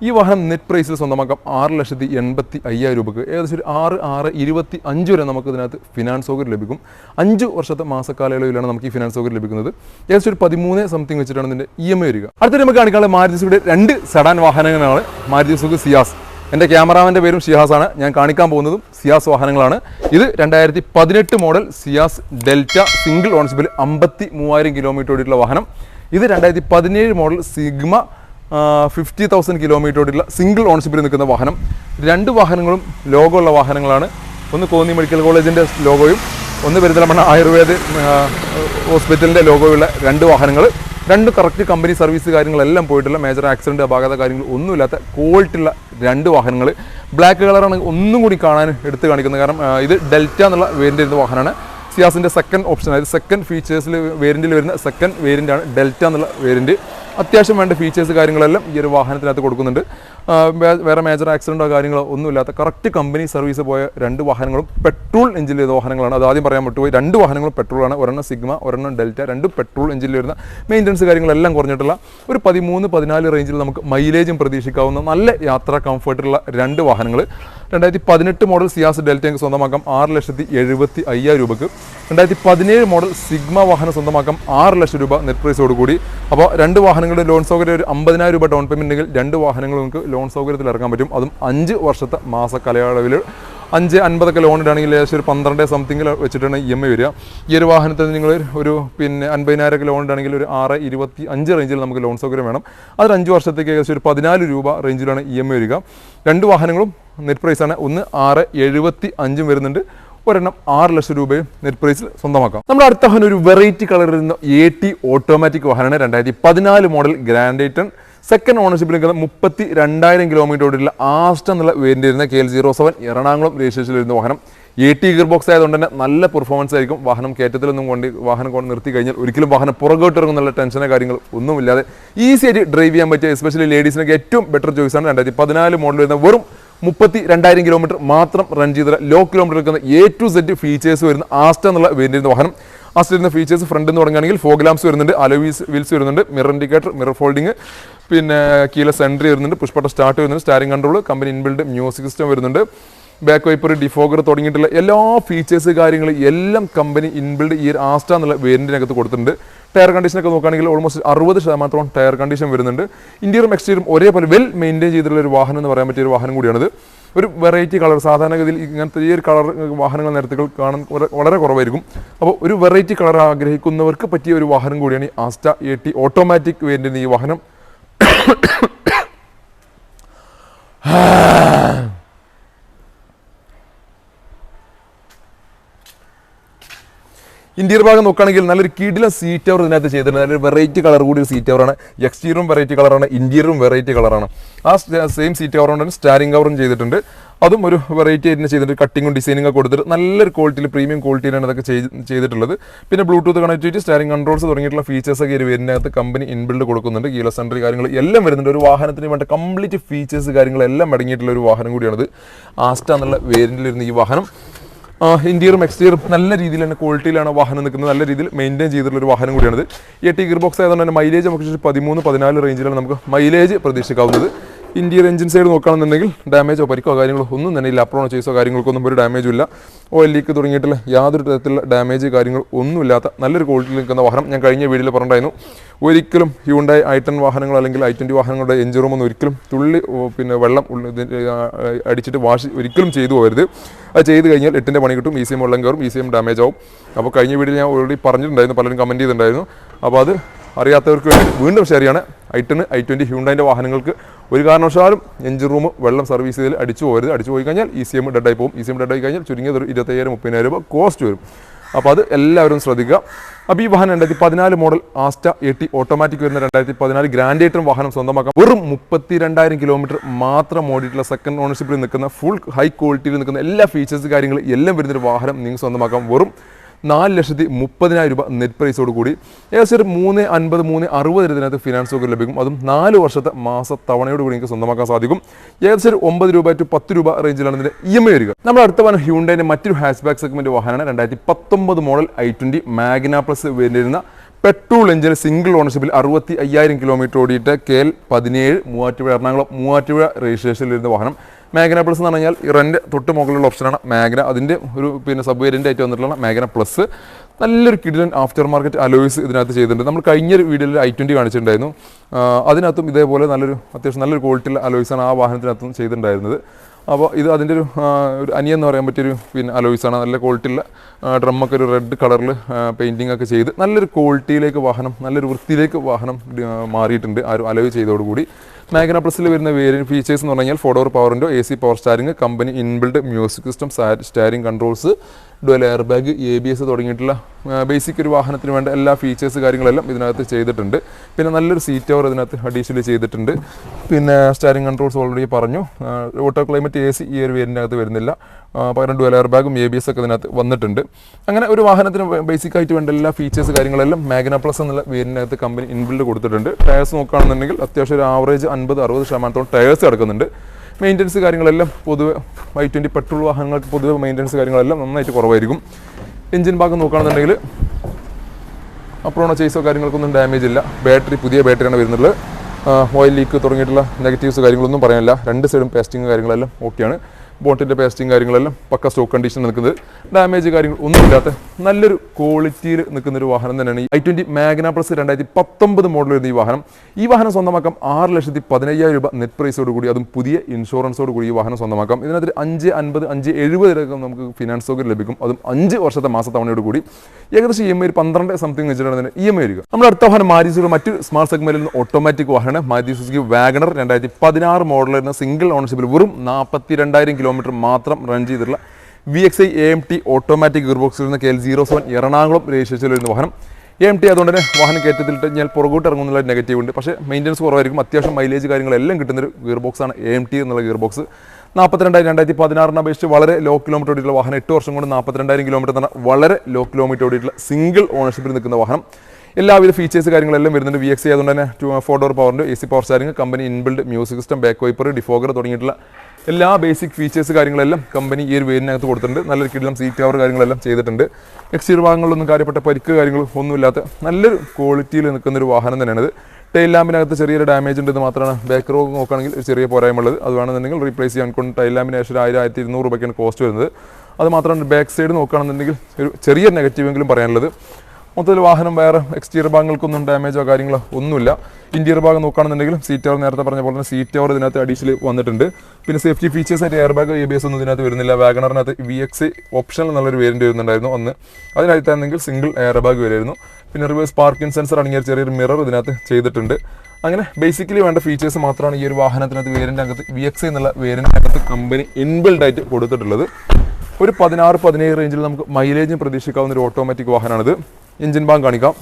ഈ വാഹനം നെറ്റ് പ്രൈസിൽ സ്വന്തമാക്കാം. ആറ് ലക്ഷത്തി എൺപത്തി അയ്യായിരം രൂപക്ക്. ഏകദേശം ഒരു ആറ് ആറ് ഇരുപത്തി അഞ്ച് വരെ നമുക്ക് ഇതിനകത്ത് ഫിനാൻസ് സൗകര്യം ലഭിക്കും. അഞ്ച് വർഷത്തെ മാസക്കാലയളവിലാണ് നമുക്ക് ഈ ഫിനാൻസ് സൗകര്യം ലഭിക്കുന്നത്. ഏകദേശം ഒരു പതിമൂന്ന് സംതിങ് വെച്ചിട്ടാണ് ഇതിന്റെ ഇ എം ഐ വരിക. അടുത്ത നമുക്ക് കാണിക്കാനുള്ള മാരുതി സുഖയുടെ രണ്ട് സെഡാൻ വാഹനങ്ങളാണ്. മാരുതി സുഖ സിയാസ്. എന്റെ ക്യാമറാമാന്റെ പേരും സിയാസ് ആണ് ഞാൻ കാണിക്കാൻ പോകുന്നതും സിയാസ് വാഹനങ്ങളാണ്. ഇത് രണ്ടായിരത്തി പതിനെട്ട് മോഡൽ സിയാസ് ഡെൽറ്റ സിംഗിൾ ഓൺഷിപ്പിൽ അമ്പത്തി മൂവായിരം കിലോമീറ്റർ ഓടിയിട്ടുള്ള വാഹനം. ഇത് രണ്ടായിരത്തി പതിനേഴ് മോഡൽ സിഗ്മ ഫിഫ്റ്റി തൗസൻഡ് കിലോമീറ്ററോടുള്ള സിംഗിൾ ഓൺഷിപ്പിൽ നിൽക്കുന്ന വാഹനം. രണ്ട് വാഹനങ്ങളും ലോഗോ ഉള്ള വാഹനങ്ങളാണ്. ഒന്ന് കോന്നി മെഡിക്കൽ കോളേജിന്റെ ലോഗോയും ഒന്ന് പെരിന്തൽമണ്ണ ആയുർവേദ ഹോസ്പിറ്റലിന്റെ ലോഗോയുള്ള രണ്ട് വാഹനങ്ങൾ. രണ്ട് കറക്റ്റ് കമ്പനി സർവീസ് കാര്യങ്ങളെല്ലാം പോയിട്ടുള്ള മേജർ ആക്സിഡന്റ് അപാകത കാര്യങ്ങൾ ഒന്നുമില്ലാത്ത ക്വാളിറ്റി ഉള്ള രണ്ട് വാഹനങ്ങൾ. ബ്ലാക്ക് കളറാണ് ഒന്നും കൂടി കാണാൻ എടുത്ത് കാണിക്കുന്നത്. കാരണം ഇത് ഡെൽറ്റ എന്നുള്ള വേരിയന്റ് വാഹനമാണ്. സിയാസിന്റെ സെക്കൻഡ് ഓപ്ഷൻ അതായത് സെക്കൻഡ് ഫീച്ചേഴ്സിൽ വേരിയന്റിൽ വരുന്ന സെക്കൻഡ് വേരിയന്റാണ് ഡെൽറ്റ എന്നുള്ള വേരിയന്റ് അത്യാവശ്യം വേണ്ട ഫീച്ചേഴ്സ് കാര്യങ്ങളെല്ലാം ഈ ഒരു വാഹനത്തിനകത്ത് കൊടുക്കുന്നുണ്ട്. വേറെ മേജർ ആക്സിഡന്റോ കാര്യങ്ങളോ ഒന്നുമില്ലാത്ത കറക്റ്റ് കമ്പനി സർവീസ് പോയ രണ്ട് വാഹനങ്ങളും പെട്രോൾ എഞ്ചിൽ ചെയ്ത വാഹനങ്ങളാണ്. അത് ആദ്യം പറയാൻ പറ്റുപോയി രണ്ട് വാഹനങ്ങളും പെട്രോളാണ് ഒരെണ്ണം സിഗ്മ ഒരെണ്ണം ഡെൽറ്റ രണ്ടും പെട്രോൾ എഞ്ചിൽ വരുന്ന മെയിന്റനൻസ് കാര്യങ്ങളെല്ലാം കുറഞ്ഞിട്ടുള്ള ഒരു പതിമൂന്ന് പതിനാല് റേഞ്ചിൽ നമുക്ക് മൈലേജും പ്രതീക്ഷിക്കാവുന്ന നല്ല യാത്രാ കംഫർട്ടുള്ള രണ്ട് വാഹനങ്ങൾ രണ്ടായിരത്തി പതിനെട്ട് മോഡൽ സിയാസ് ഡെൽറ്റ ഡെൽറ്റയ്ക്ക് സ്വന്തമാക്കാം ആറ് ലക്ഷത്തി എഴുപത്തി അയ്യായിരം രൂപക്ക്. രണ്ടായിരത്തി പതിനേഴ് മോഡൽ സിഗ്മ വാഹനം സ്വന്തമാക്കാം ആറ് ലക്ഷം രൂപ നെറ്റ് പ്രൈസോടുകൂടി അപ്പോൾ രണ്ട് വാഹനങ്ങളുടെ ലോൺ സൗകര്യം ഒരു അമ്പതിനായിരം രൂപ ഡൗൺ പേയ്മെന്റ് ഉണ്ടെങ്കിൽ രണ്ട് വാഹനങ്ങൾ നിങ്ങൾക്ക് ലോൺ സൗകര്യത്തിൽ ഇറക്കാൻ പറ്റും. അതും അഞ്ച് വർഷത്തെ മാസ കാലയളവിൽ അഞ്ച് അൻപതൊക്കെ ലോൺ ഇടുകയാണെങ്കിൽ ഏകദേശം ഒരു പന്ത്രണ്ട് സംതിങ്ങിൽ വെച്ചിട്ടാണ് ഇ എം ഐ വരിക. ഈ ഒരു വാഹനത്തിന് നിങ്ങൾ ഒരു പിന്നെ അൻപതിനായിരം ലോൺ ഇടുകയാണെങ്കിൽ ഒരു ആറ് ഇരുപത്തി അഞ്ച് റേഞ്ചിൽ നമുക്ക് ലോൺ സൗകര്യം വേണം. അതൊരു അഞ്ച് വർഷത്തേക്ക് ഏകദേശം ഒരു പതിനാല് രൂപ റേഞ്ചിലാണ് ഇ എം ഐ വരിക. രണ്ട് വാഹനങ്ങളും നെറ്റ് പ്രൈസാണ് ഒന്ന് ആറ് എഴുപത്തി അഞ്ചും വരുന്നുണ്ട്. ഒരെണ്ണം ആറ് ലക്ഷം രൂപയും നെറ്റ് പ്രൈസിൽ സ്വന്തമാക്കാം. നമ്മുടെ അടുത്ത വാഹനം ഒരു വെറൈറ്റി കളറിൽ ഇരുന്ന എ ടി ഓട്ടോമാറ്റിക് വാഹനമാണ്. രണ്ടായിരത്തി പതിനാല് മോഡൽ ഗ്രാൻഡേറ്റൺ സെക്കൻഡ് ഓണർഷിപ്പിൽ നിൽക്കുന്ന മുപ്പത്തി രണ്ടായിരം കിലോമീറ്റർ ഓടിയുള്ള ആസ്റ്റ എന്നുള്ള വേരിയന്റ് വരുന്ന K L zero seven Ernakulam രജിസ്ട്രേഷനിൽ വരുന്ന വാഹനം. എ ടി ഗിയർ ബോക്സ് ആയതുകൊണ്ട് തന്നെ നല്ല പെർഫോമൻസ് ആയിരിക്കും. വാഹനം കയറ്റത്തിലൊന്നും കൊണ്ട് വാഹനം കൊണ്ട് നിർത്തി കഴിഞ്ഞാൽ ഒരിക്കലും വാഹനം പുറകോട്ട് ഇറങ്ങുന്നുള്ള ടെൻഷനോ കാര്യങ്ങൾ ഒന്നുമില്ലാതെ ഈസി ആയിട്ട് ഡ്രൈവ് ചെയ്യാൻ പറ്റിയ എസ്പെഷ്യലി ലേഡീസിനൊക്കെ ഏറ്റവും ബെറ്റർ ചോയ്സാണ് രണ്ടായിരത്തി പതിനാല് മോഡൽ വരുന്ന വെറും മുപ്പത്തി രണ്ടായിരം കിലോമീറ്റർ മാത്രം റൺ ചെയ്ത ലോ കിലോമീറ്റർ എടുക്കുന്ന എ ടു സെറ്റ് ഫീച്ചേഴ്സ് വരുന്ന ആസ്റ്റ എന്നുള്ള വേണ്ടിയിരുന്ന വാഹനം. ആസ്റ്റ വരുന്ന ഫീച്ചേഴ്സ് ഫ്രണ്ട് എന്ന് തുടങ്ങുകയാണെങ്കിൽ ഫോഗ് ലാംസ് വരുന്നുണ്ട് അലോവീസ് വീൽസ് വരുന്നുണ്ട് മിറർ ഇൻഡിക്കേറ്റർ മിറർ ഫോൾഡിങ് പിന്നെ കീല സെൻട്രി വരുന്നുണ്ട് പുഷ്പട്ട സ്റ്റാർട്ട് വരുന്നുണ്ട് steering control company inbuilt music system വരുന്നുണ്ട്. ബാക്ക് വൈപ്പർ ഡിഫോഗർ തുടങ്ങിയിട്ടുള്ള എല്ലാ ഫീച്ചേഴ്സ് കാര്യങ്ങളും എല്ലാം കമ്പനി ഇൻബിൽഡ് ഈ ഒരു ആസ്റ്റ എന്നുള്ള വേരിയന്റിനകത്ത് കൊടുത്തിട്ടുണ്ട്. ടയർ കണ്ടീഷനൊക്കെ നോക്കുകയാണെങ്കിൽ ഓൾമോസ്റ്റ് അറുപത് ശതമാനത്തോളം ടയർ കണ്ടീഷൻ വരുന്നുണ്ട്. ഇന്റീരിയറും എക്സ്റ്റീരിയറും ഒരേപോലെ വെൽ മെയിന്റെയിൻ ചെയ്തിട്ടുള്ള ഒരു വാഹനം എന്ന് പറയാൻ പറ്റിയ ഒരു വാഹനം കൂടിയാണിത്. ഒരു വെറൈറ്റി കളർ സാധാരണഗതിയിൽ ഇങ്ങനത്തെ ഈ ഒരു കളർ വാഹനങ്ങൾ നിരത്തുകൾ കാണാൻ വളരെ കുറവായിരിക്കും. അപ്പോൾ ഒരു വെറൈറ്റി കളർ ആഗ്രഹിക്കുന്നവർക്ക് പറ്റിയ ഒരു വാഹനം കൂടിയാണ് ഈ ആസ്റ്റ എ ടി ഓട്ടോമാറ്റിക് വേരിന്റെ ഈ വാഹനം. ഇന്റീരിയർ ഭാഗം നോക്കുകയാണെങ്കിൽ നല്ലൊരു കിടിലം സീറ്റ് അവർ ഇതിനകത്ത് ചെയ്തിട്ടുണ്ട്. നല്ലൊരു വെറൈറ്റി കളർ കൂടി ഒരു സീറ്റ് കവറാണ് എക്സ്റ്റീരിയറും വെറൈറ്റി കളറാണ് ഇന്റീരിയറും വെറൈറ്റി കളറാണ് ആ സെയിം സീറ്റ് കവർ കൊണ്ട് സ്റ്റാരിങ് കവറും ചെയ്തിട്ടുണ്ട്. അതും ഒരു വെറൈറ്റി ആയിട്ട് ചെയ്തിട്ട് കട്ടിങ്ങും ഡിസൈനിങ് ഒക്കെ കൊടുത്തിട്ട് നല്ലൊരു ക്വാളിറ്റിയിൽ പ്രീമിയം ക്വാളിറ്റിയിലാണ് ഇതൊക്കെ ചെയ്ത് ചെയ്തിട്ടുള്ളത്. പിന്നെ ബ്ലൂടൂത്ത് കണക്ടിവിറ്റി സ്റ്റാരിങ് കൺട്രോൾസ് തുടങ്ങിയിട്ടുള്ള ഫീച്ചേഴ്സ് ഒക്കെ ഒരു വരുന്നതിനകത്ത് കമ്പനി ഇൻബിൽഡ് കൊടുക്കുന്നുണ്ട്. ഗീല സെൻട്രി കാര്യങ്ങൾ എല്ലാം വരുന്നുണ്ട്. ഒരു വാഹനത്തിന് വേണ്ട കംപ്ലീറ്റ് ഫീച്ചേഴ്സ് കാര്യങ്ങളെല്ലാം അടങ്ങിയിട്ടുള്ള ഒരു വാഹനം കൂടിയാണിത്. ആസ്റ്റ എന്നുള്ള വേരിന്റെ ഈ വാഹനം. ഇന്റീരിയറും എക്സ്റ്റീരിയറും നല്ല രീതിയിൽ തന്നെ ക്വാളിറ്റിയിലാണ് വാഹനം നിൽക്കുന്നത്. നല്ല രീതിയിൽ മെയിന്റെയിൻ ചെയ്തിട്ടുള്ള ഒരു വാഹനം കൂടിയാണിത്. ഈ ടി ഗിയർ ബോക്സ് ആയതുകൊണ്ട് തന്നെ മൈലേജ് നമുക്ക് പതിമൂന്ന് പതിനാല് റേഞ്ചിലാണ് നമുക്ക് മൈലേജ് പ്രതീക്ഷിക്കാവുന്നത്. ഇന്റീരിയർ എഞ്ചിൻ സൈഡ് നോക്കുകയാണെന്നുണ്ടെങ്കിൽ ഡാമേജോ പരിക്കോ കാര്യങ്ങളോ ഒന്നും തന്നെ ഇല്ല. അപ്രോണോ ചേസോ കാര്യങ്ങൾക്കൊന്നും ഒരു ഡാമേജും ഇല്ല. ഓയിൽ ലീക്ക് തുടങ്ങിയിട്ടുള്ള യാതൊരു തരത്തിലുള്ള ഡാമേജ് കാര്യങ്ങൾ ഒന്നുമില്ലാത്ത നല്ലൊരു ക്വാളിറ്റിയിൽ നിൽക്കുന്ന വാഹനം ഞാൻ കഴിഞ്ഞ വീഡിയോയിൽ പറഞ്ഞിട്ടുണ്ടായിരുന്നു. ഒരിക്കലും ഹ്യൂണ്ടായി ഐ ടെൻ വാഹനങ്ങൾ അല്ലെങ്കിൽ ഐ ട്വന്റി വാഹനങ്ങളുടെ എഞ്ചിൻ റൂമൊന്നും ഒരിക്കലും തുള്ളി പിന്നെ വെള്ളം അടിച്ചിട്ട് വാഷ് ഒരിക്കലും ചെയ്തു പോകരുത്. അത് ചെയ്ത് കഴിഞ്ഞാൽ എട്ടിന്റെ പണി കിട്ടും ഇ സി എം വെള്ളം കയറും ഇ സി എം ഡാമേജ് ആവും. അപ്പോൾ കഴിഞ്ഞ വീഡിയോയിൽ ഞാൻ ഓൾറെഡി പറഞ്ഞിട്ടുണ്ടായിരുന്നു പലരും കമന്റ് ചെയ്തിട്ടുണ്ടായിരുന്നു. അപ്പോൾ അത് അറിയാത്തവർക്ക് വേണ്ടി വീണ്ടും ഷെയറിയാണ് ഐ ടെൻ ഐ ട്വന്റി ഹ്യൂണ്ടൈന്റെ വാഹനങ്ങൾക്ക് ഒരു കാരണവശാലും എഞ്ചിൻ റൂം വെള്ളം സർവീസ് ചെയ്ത് അടിച്ചു പോകരുത്. അടിച്ചു പോയി കഴിഞ്ഞാൽ ഇ സി എം ഡെഡായി പോകും. ഇ സി എം ഡെഡായി കഴിഞ്ഞാൽ ചുരുങ്ങിയത് ഒരു ഇരുപത്തയ്യായിരം മുപ്പതിനായിരം രൂപ കോസ്റ്റ് വരും. അപ്പോൾ അത് എല്ലാവരും ശ്രദ്ധിക്കുക. അപ്പോൾ ഈ വാഹനം രണ്ടായിരത്തി പതിനാല് model Asta A T automatic വരുന്ന രണ്ടായിരത്തി പതിനാല് ഗ്രാൻഡ് ഐറ്റം വാഹനം സ്വന്തമാക്കാം. വെറും മുപ്പത്തി രണ്ടായിരം കിലോമീറ്റർ മാത്രം ഓടിയിട്ടുള്ള സെക്കൻഡ് ഓണർഷിപ്പിൽ നിൽക്കുന്ന ഫുൾ ഹൈ ക്വാളിറ്റിയിൽ നിൽക്കുന്ന എല്ലാ ഫീച്ചേഴ്സ് കാര്യങ്ങളും എല്ലാം വരുന്നൊരു വാഹനം നിങ്ങൾക്ക് സ്വന്തമാക്കാം. വെറും നാല് ലക്ഷത്തി മുപ്പതിനായിരം രൂപ നെറ്റ് പ്രൈസോട് കൂടി. ഏകദേശം ഒരു മൂന്ന് അൻപത് മൂന്ന് അറുപത് ഇതിനകത്ത് ഫിനാൻസ് ഒക്കെ ലഭിക്കും. അതും നാല് വർഷത്തെ മാസ തവണയോട് കൂടി നിങ്ങൾക്ക് സ്വന്തമാക്കാൻ സാധിക്കും. ഏകദേശം ഒരു ഒമ്പത് രൂപ ടു പത്ത് രൂപ റേഞ്ചിലാണ് ഇതിന്റെ ഇ എം ഐ വരിക. നമ്മൾ അടുത്ത വന്ന ഹ്യൂണ്ടൈന്റെ മറ്റൊരു ഹാച്ച് ബാക്ക് സെഗ്മെന്റ് വാഹനമാണ്. രണ്ടായിരത്തി പത്തൊമ്പത് model I twenty Magna plus വരുന്ന പെട്രോൾ എഞ്ചിൻ സിംഗിൾ ഓണർഷിപ്പിൽ അറുപത്തി അയ്യായിരം കിലോമീറ്റർ ഓടിയിട്ട് കെ എൽ പതിനേഴ് മൂവാറ്റുപുഴ എറണാകുളം മൂവാറ്റുപുഴ രജിസ്ട്രേഷനിൽ ഇരുന്ന വാഹനം. മാഗ്ന പ്ലസ് എന്ന് പറഞ്ഞാൽ ഇറന്റെ തൊട്ട് മുകളിലുള്ള ഓപ്ഷനാണ് മാഗ്ന അതിന്റെ ഒരു പിന്നെ സബ് വേരിയന്റ് ആയിട്ട് വന്നിട്ടുള്ള മാഗ്ന പ്ലസ് നല്ലൊരു കിഡിലൻ ആഫ്റ്റർ മാർക്കറ്റ് അലോയ്സ് ഇതിനകത്ത് ചെയ്തിട്ടുണ്ട്. നമ്മൾ കഴിഞ്ഞൊരു വീഡിയോയിൽ ഐ ട്വന്റി കാണിച്ചിട്ടുണ്ടായിരുന്നു. അതിനകത്തും ഇതേപോലെ നല്ലൊരു അത്യാവശ്യം നല്ലൊരു ക്വാളിറ്റിയുള്ള അലോയ്സാണ് ആ വാഹനത്തിനകത്തും ചെയ്തിട്ടുണ്ടായിരുന്നത്. അപ്പോൾ ഇത് അതിന്റെ ഒരു ഒരു അനിയെന്ന് പറയാൻ പറ്റിയൊരു പിന്നെ അലോയ്സാണ് നല്ല ക്വാളിറ്റിയുള്ള ഡ്രമ്മൊക്കെ ഒരു റെഡ് കളറിൽ പെയിന്റിംഗ് ഒക്കെ ചെയ്ത് നല്ലൊരു ക്വാളിറ്റിയിലേക്ക് വാഹനം നല്ലൊരു വൃത്തിയിലേക്ക് വാഹനം മാറിയിട്ടുണ്ട്. ആ ഒരു അലോയ് ചെയ്തതോടുകൂടി. മാഗ്ന പ്ലസിൽ വരുന്ന വേരിയൻ ഫീച്ചേഴ്സ് എന്ന് പറഞ്ഞു കഴിഞ്ഞാൽ ഫോഡോർ പവറിന്റെ A C power steering company inbuilt music system steering controls dual air bag A B S തുടങ്ങിയിട്ടുള്ള ബേസിക് ഒരു വാഹനത്തിന് വേണ്ട എല്ലാ ഫീച്ചേഴ്സ് കാര്യങ്ങളെല്ലാം ഇതിനകത്ത് ചെയ്തിട്ടുണ്ട്. പിന്നെ നല്ലൊരു സീറ്റ് ഓവർ ഇതിനകത്ത് അഡീഷണലി ചെയ്തിട്ടുണ്ട്. പിന്നെ സ്റ്റാരിങ് കൺട്രോൾസ് ഓൾറെഡി പറഞ്ഞു. ഓട്ടോ ക്ലൈമറ്റ് എ സി ഈ ഒരു വേരിയന്റിനകത്ത് വരുന്നില്ല. ആ, പകരം ഡുവൽ എയർ ബാഗും എ ബി എസ് ഒക്കെ ഇതിനകത്ത് വന്നിട്ടുണ്ട്. അങ്ങനെ ഒരു വാഹനത്തിന് ബേസിക് ആയിട്ട് വേണ്ട എല്ലാ ഫീച്ചേഴ്സ് കാര്യങ്ങളെല്ലാം മാഗ്ന പ്ലസ് എന്നുള്ള വേരിയന്റിനകത്ത് കമ്പനി ഇൻബിൽഡ് കൊടുത്തിട്ടുണ്ട്. ടയേഴ്സ് നോക്കുകയാണെന്നുണ്ടെങ്കിൽ അത്യാവശ്യം ഒരു ആവറേജ് അൻപത് അറുപത് ശതമാനത്തോളം ടയേഴ്സ് കിടക്കുന്നുണ്ട്. മെയിന്റനൻസ് കാര്യങ്ങളെല്ലാം പൊതുവെ ഐ ട്വന്റി പെട്രോൾ വാഹനങ്ങൾക്ക് പൊതുവെ മെയിന്റനൻസ് കാര്യങ്ങളെല്ലാം നന്നായിട്ട് കുറവായിരിക്കും. എഞ്ചിൻ ഭാഗം നോക്കുകയാണെന്നുണ്ടെങ്കിൽ അപ്രോണോ ചേസോ കാര്യങ്ങൾക്കൊന്നും ഡാമേജ് ഇല്ല. ബാറ്ററി പുതിയ ബാറ്ററിയാണ് വരുന്നത്. ഓയിൽ ലീക്ക് തുടങ്ങിയിട്ടുള്ള നെഗറ്റീവ്സ് കാര്യങ്ങളൊന്നും പറയാനില്ല. രണ്ട് സൈഡും പേസ്റ്റിങ് കാര്യങ്ങളെല്ലാം ഓക്കെയാണ് ബോട്ടിന്റെ പേസ്റ്റിങ് കാര്യങ്ങളെല്ലാം പക്ക സ്റ്റോക്ക് കണ്ടീഷൻ നിൽക്കുന്നത്. ഡാമേജ് കാര്യങ്ങൾ ഒന്നുമില്ലാത്ത നല്ലൊരു ക്വാളിറ്റിയിൽ നിൽക്കുന്ന ഒരു വാഹനം തന്നെയാണ് ഈ ഐ ട്വന്റി മാഗ്ന പ്ലസ് രണ്ടായിരത്തി പത്തൊമ്പത് മോഡൽ വരുന്ന ഈ വാഹനം. ഈ വാഹനം സ്വന്തമാക്കാം ആറ് ലക്ഷത്തി പതിനയ്യായിരം രൂപ നെറ്റ് പ്രൈസോട് കൂടി അതും പുതിയ ഇൻഷുറൻസോട് കൂടി ഈ വാഹനം സ്വന്തമാക്കാം. ഇതിനകത്ത് അഞ്ച് അൻപത് അഞ്ച് എഴുപത് രൂപ നമുക്ക് ഫിനാൻസ് സൗകര്യം ലഭിക്കും. അതും അഞ്ച് വർഷത്തെ മാസത്തവണയോട് കൂടി. ഏകദേശം ഇ എം ഐ പന്ത്രണ്ട് സംതിങ് വെച്ചിട്ടാണ് ഇ എം ഐ വരിക. നമ്മുടെ അടുത്ത വാഹനം മാരിസിയുടെ മറ്റ് സ്മാർട്ട് സെഗ്മെന്റിൽ നിന്ന് ഓട്ടോമാറ്റിക് വാഹനം മാരുതി വാഗണർ രണ്ടായിരത്തി പതിനാറ് വരുന്ന സിംഗിൾ ഓണർഷിപ്പിൽ വെറും നാൽപ്പത്തി രണ്ടായിരം കിലോമീറ്റർ മാത്രം റൺ ചെയ്തിട്ടുള്ള V X I A T automatic gear ബോക്സിൽ നിന്ന് K L zero seven Ernakulam രജിസ്ട്രേഷനിൽ വരുന്ന വാഹനം. എ ടി അതുകൊണ്ട് തന്നെ വാഹനം കയറ്റത്തിലിട്ട് ഞാൻ പുറകോട്ട് ഇറങ്ങുന്നുള്ള നെഗറ്റീവ് ഉണ്ട്. പക്ഷേ മെയിന്റനൻസ് കുറവായിരിക്കും. അത്യാവശ്യം മൈലേജ് കാര്യങ്ങളെല്ലാം കിട്ടുന്നൊരു ഗിയർ ബോക്സാണ് എ എം ടി എന്നുള്ള ഗിയർ ബോക്സ് നാൽപ്പത്തിരണ്ടായിരം രണ്ടായിരത്തി പതിനാറിന് അപേക്ഷിച്ച് വളരെ ലോ കിലോമീറ്റർ ഓടിയിട്ടുള്ള വാഹനം എട്ട് വർഷം കൊണ്ട് നാൽപ്പത്തിരണ്ടായിരം കിലോമീറ്റർ പറഞ്ഞാൽ വളരെ ലോ കിലോമീറ്റർ ഓടിയിട്ടുള്ള സിംഗിൾ ഓണർഷിപ്പിൽ നിൽക്കുന്ന വാഹനം. എല്ലാവിധ ഫീച്ചേഴ്സ് കാര്യങ്ങളെല്ലാം വരുന്നുണ്ട്. വി എക്സ് അതുകൊണ്ട് തന്നെ ടു ഫോർ ഡോർ പവറിന്റെ A C power steering company inbuilt music system back wiper defogger തുടങ്ങിയിട്ടുള്ള എല്ലാ ബേസിക് ഫീച്ചേഴ്സ് കാര്യങ്ങളെല്ലാം കമ്പനി ഈ ഒരു വേരിനകത്ത് കൊടുത്തിട്ടുണ്ട്. നല്ലൊരു കിടലം സീറ്റ് കവർ കാര്യങ്ങളെല്ലാം ചെയ്തിട്ടുണ്ട്. എക്സ്റ്റീരിയർ ഭാഗങ്ങളിലൊന്നും കാര്യപ്പെട്ട പരിക്ക് കാര്യങ്ങൾ ഒന്നുമില്ലാത്ത നല്ലൊരു ക്വാളിറ്റിയിൽ നിൽക്കുന്ന ഒരു വാഹനം തന്നെയാണിത്. ടൈൽ ലാമ്പിനകത്ത് ചെറിയൊരു ഡാമേജ് ഉണ്ടെന്ന് മാത്രമാണ്. ബാക്ക് റോഗ് നോക്കുകയാണെങ്കിൽ ഒരു ചെറിയ പോരായ്മയുള്ളത്. അത് വേണമെന്നുണ്ടെങ്കിൽ റീപ്ലേസ് ചെയ്യാൻ കൊണ്ട് ടൈൽ ലാമ്പിന് ഏകദേശം ആയിരം ആയിരത്തി ഇരുന്നൂറ് രൂപയ്ക്കാണ് കോസ്റ്റ് വരുന്നത്. അത് മാത്രമാണ് ബാക്ക് സൈഡ് നോക്കുകയാണെന്നുണ്ടെങ്കിൽ ഒരു ചെറിയ നെഗറ്റീവെങ്കിലും പറയാനുള്ളത്. മൊത്തത്തിൽ വാഹനം വേറെ എക്സ്റ്റീരിയർ ഭാഗങ്ങൾക്കൊന്നും ഡാമേജോ കാര്യങ്ങളോ ഒന്നുമില്ല. ഇന്റീരിയർ ഭാഗം നോക്കുകയാണെന്നുണ്ടെങ്കിലും സീറ്റ് അവർ നേരത്തെ പറഞ്ഞ പോലെ തന്നെ സീറ്റ് അവർ ഇതിനകത്ത് അഡീഷണൽ വന്നിട്ടുണ്ട്. പിന്നെ സേഫ്റ്റി ഫീച്ചേഴ്സ് ആയിട്ട് air bag A B S ഒന്നും ഇതിനകത്ത് വരുന്നില്ല. വാഗണറിനകത്ത് വി എക്സ് ഓപ്ഷണൽ എന്നുള്ളൊരു വേരിയന്റ് വരുന്നുണ്ടായിരുന്നു ഒന്ന് അതിനകത്താണെങ്കിൽ സിംഗിൾ എയർ ബാഗ് വരുമായിരുന്നു. പിന്നെ റിവേഴ്സ് പാർക്കിംഗ് സെൻസർ അടങ്ങിയ ചെറിയൊരു മിറർ ഇതിനകത്ത് ചെയ്തിട്ടുണ്ട്. അങ്ങനെ ബേസിക്കലി വേണ്ട ഫീച്ചേഴ്സ് മാത്രമാണ് ഈ ഒരു വാഹനത്തിനകത്ത് വേരിന്റെ അകത്ത് വി എക്സ് എന്നുള്ള വേരിന്റെ അകത്ത് കമ്പനി ഇൻബിൽഡ് ആയിട്ട് കൊടുത്തിട്ടുള്ളത്. ഒരു പതിനാറ് പതിനേഴ് റേഞ്ചിൽ നമുക്ക് മൈലേജും പ്രതീക്ഷിക്കാവുന്ന ഒരു ഓട്ടോമാറ്റിക് വാഹനമാണിത്. എഞ്ചിൻ ഭാഗം കാണിക്കാം.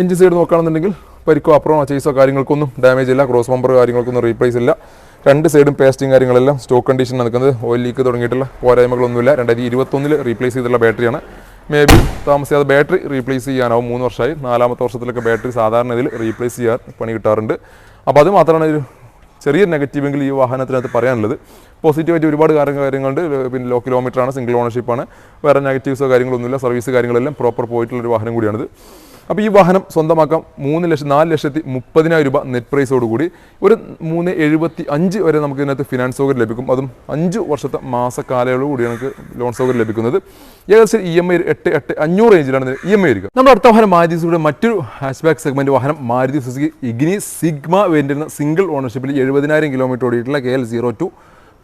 എഞ്ചിൻ സൈഡ് നോക്കുകയാണെന്നുണ്ടെങ്കിൽ പരിക്കോ അപ്പുറമോ ചേസോ കാര്യങ്ങൾക്കൊന്നും ഡാമേജ് ഇല്ല. ക്രോസ് ബമ്പർ കാര്യങ്ങൾക്കൊന്നും റീപ്ലേസ് ഇല്ല. രണ്ട് സൈഡും പേസ്റ്റിംഗ് കാര്യങ്ങളെല്ലാം സ്റ്റോക്ക് കണ്ടീഷൻ നടക്കുന്നത് ഓയിൽ ലീക്ക് തുടങ്ങിയിട്ടുള്ള പോരായ്മകളൊന്നുമില്ല. രണ്ടായിരത്തി ഇരുപത്തൊന്നിൽ റീപ്ലേസ് ചെയ്തിട്ടുള്ള ബാറ്ററിയാണ് മേ ബി താമസിയാതെ ബാറ്ററി റീപ്ലേസ് ചെയ്യാനാവും. മൂന്ന് വർഷമായി. നാലാമത്തെ വർഷത്തിലൊക്കെ ബാറ്ററി സാധാരണ ഇതിൽ റീപ്ലേസ് ചെയ്യാൻ പണി കിട്ടാറുണ്ട്. അപ്പോൾ അത് മാത്രമാണ് ഒരു ചെറിയ നെഗറ്റീവെങ്കിൽ ഈ വാഹനത്തിനകത്ത് പറയാനുള്ളത്. പോസിറ്റീവായിട്ട് ഒരുപാട് കാര്യങ്ങൾ കാര്യങ്ങളുണ്ട്. പിന്നെ ലോ കിലോമീറ്റർ ആണ് സിംഗിൾ ഓണർഷിപ്പാണ് വേറെ നെഗറ്റീവ്സോ കാര്യങ്ങളൊന്നുമില്ല. സർവീസ് കാര്യങ്ങളെല്ലാം പ്രോപ്പർ പോയിട്ടുള്ളൊരു വാഹനം കൂടിയാണിത്. അപ്പോൾ ഈ വാഹനം സ്വന്തമാക്കാം മൂന്ന് ലക്ഷം നാല് ലക്ഷത്തി മുപ്പതിനായിരം രൂപ നെറ്റ് പ്രൈസോട് കൂടി ഒരു മൂന്ന് എഴുപത്തി അഞ്ച് വരെ നമുക്ക് ഇതിനകത്ത് ഫിനാൻസ് സൗകര്യം ലഭിക്കും. അതും അഞ്ച് വർഷത്തെ മാസ കാലയളവ് കൂടി നമുക്ക് ലോൺ സൗകര്യം ലഭിക്കുന്നത്. ഏകദേശം ഇ എം ഐ എട്ട് എട്ട് അഞ്ഞൂറ് റേഞ്ചിലാണ് ഇ എം ഐ ഇരിക്കുക നമ്മുടെ അടുത്ത വാഹനം മാരുതി സുസുക്കിയുടെ മറ്റൊരു ഹാഷ് ബാക്ക് സെഗ്മെന്റ് വാഹനം മാരുതി സുസുക്കി. ഇഗ്നി സിഗ്മ വേണ്ടിയിരുന്ന സിംഗിൾ ഓണർഷിപ്പിൽ എഴുപതിനായിരം kilometre ഓടിയിട്ടുള്ള K L zero two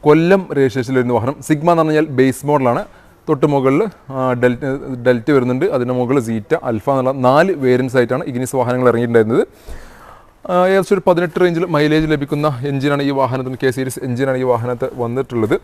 Kollam രജിസ്ട്രേഷനിൽ വരുന്ന വാഹനം. സിഗ്മ എന്ന് പറഞ്ഞാൽ ബേസ് മോഡലാണ് തൊട്ട് മുകളിൽ ഡെൽറ്റ് ഡെൽറ്റ് വരുന്നുണ്ട്. അതിന്റെ മുകളിൽ സീറ്റ അൽഫ എന്നുള്ള നാല് വേരിയൻസ് ആയിട്ടാണ് ഇഗ്നിസ് വാഹനങ്ങൾ ഇറങ്ങിയിട്ടുണ്ടായിരുന്നത്. ഏകദേശം ഒരു പതിനെട്ട് റേഞ്ചിൽ മൈലേജ് ലഭിക്കുന്ന എഞ്ചിനാണ് ഈ വാഹനത്തിന് കെ സീരീസ് എഞ്ചിനാണ് ഈ വാഹനത്തെ വന്നിട്ടുള്ളത്.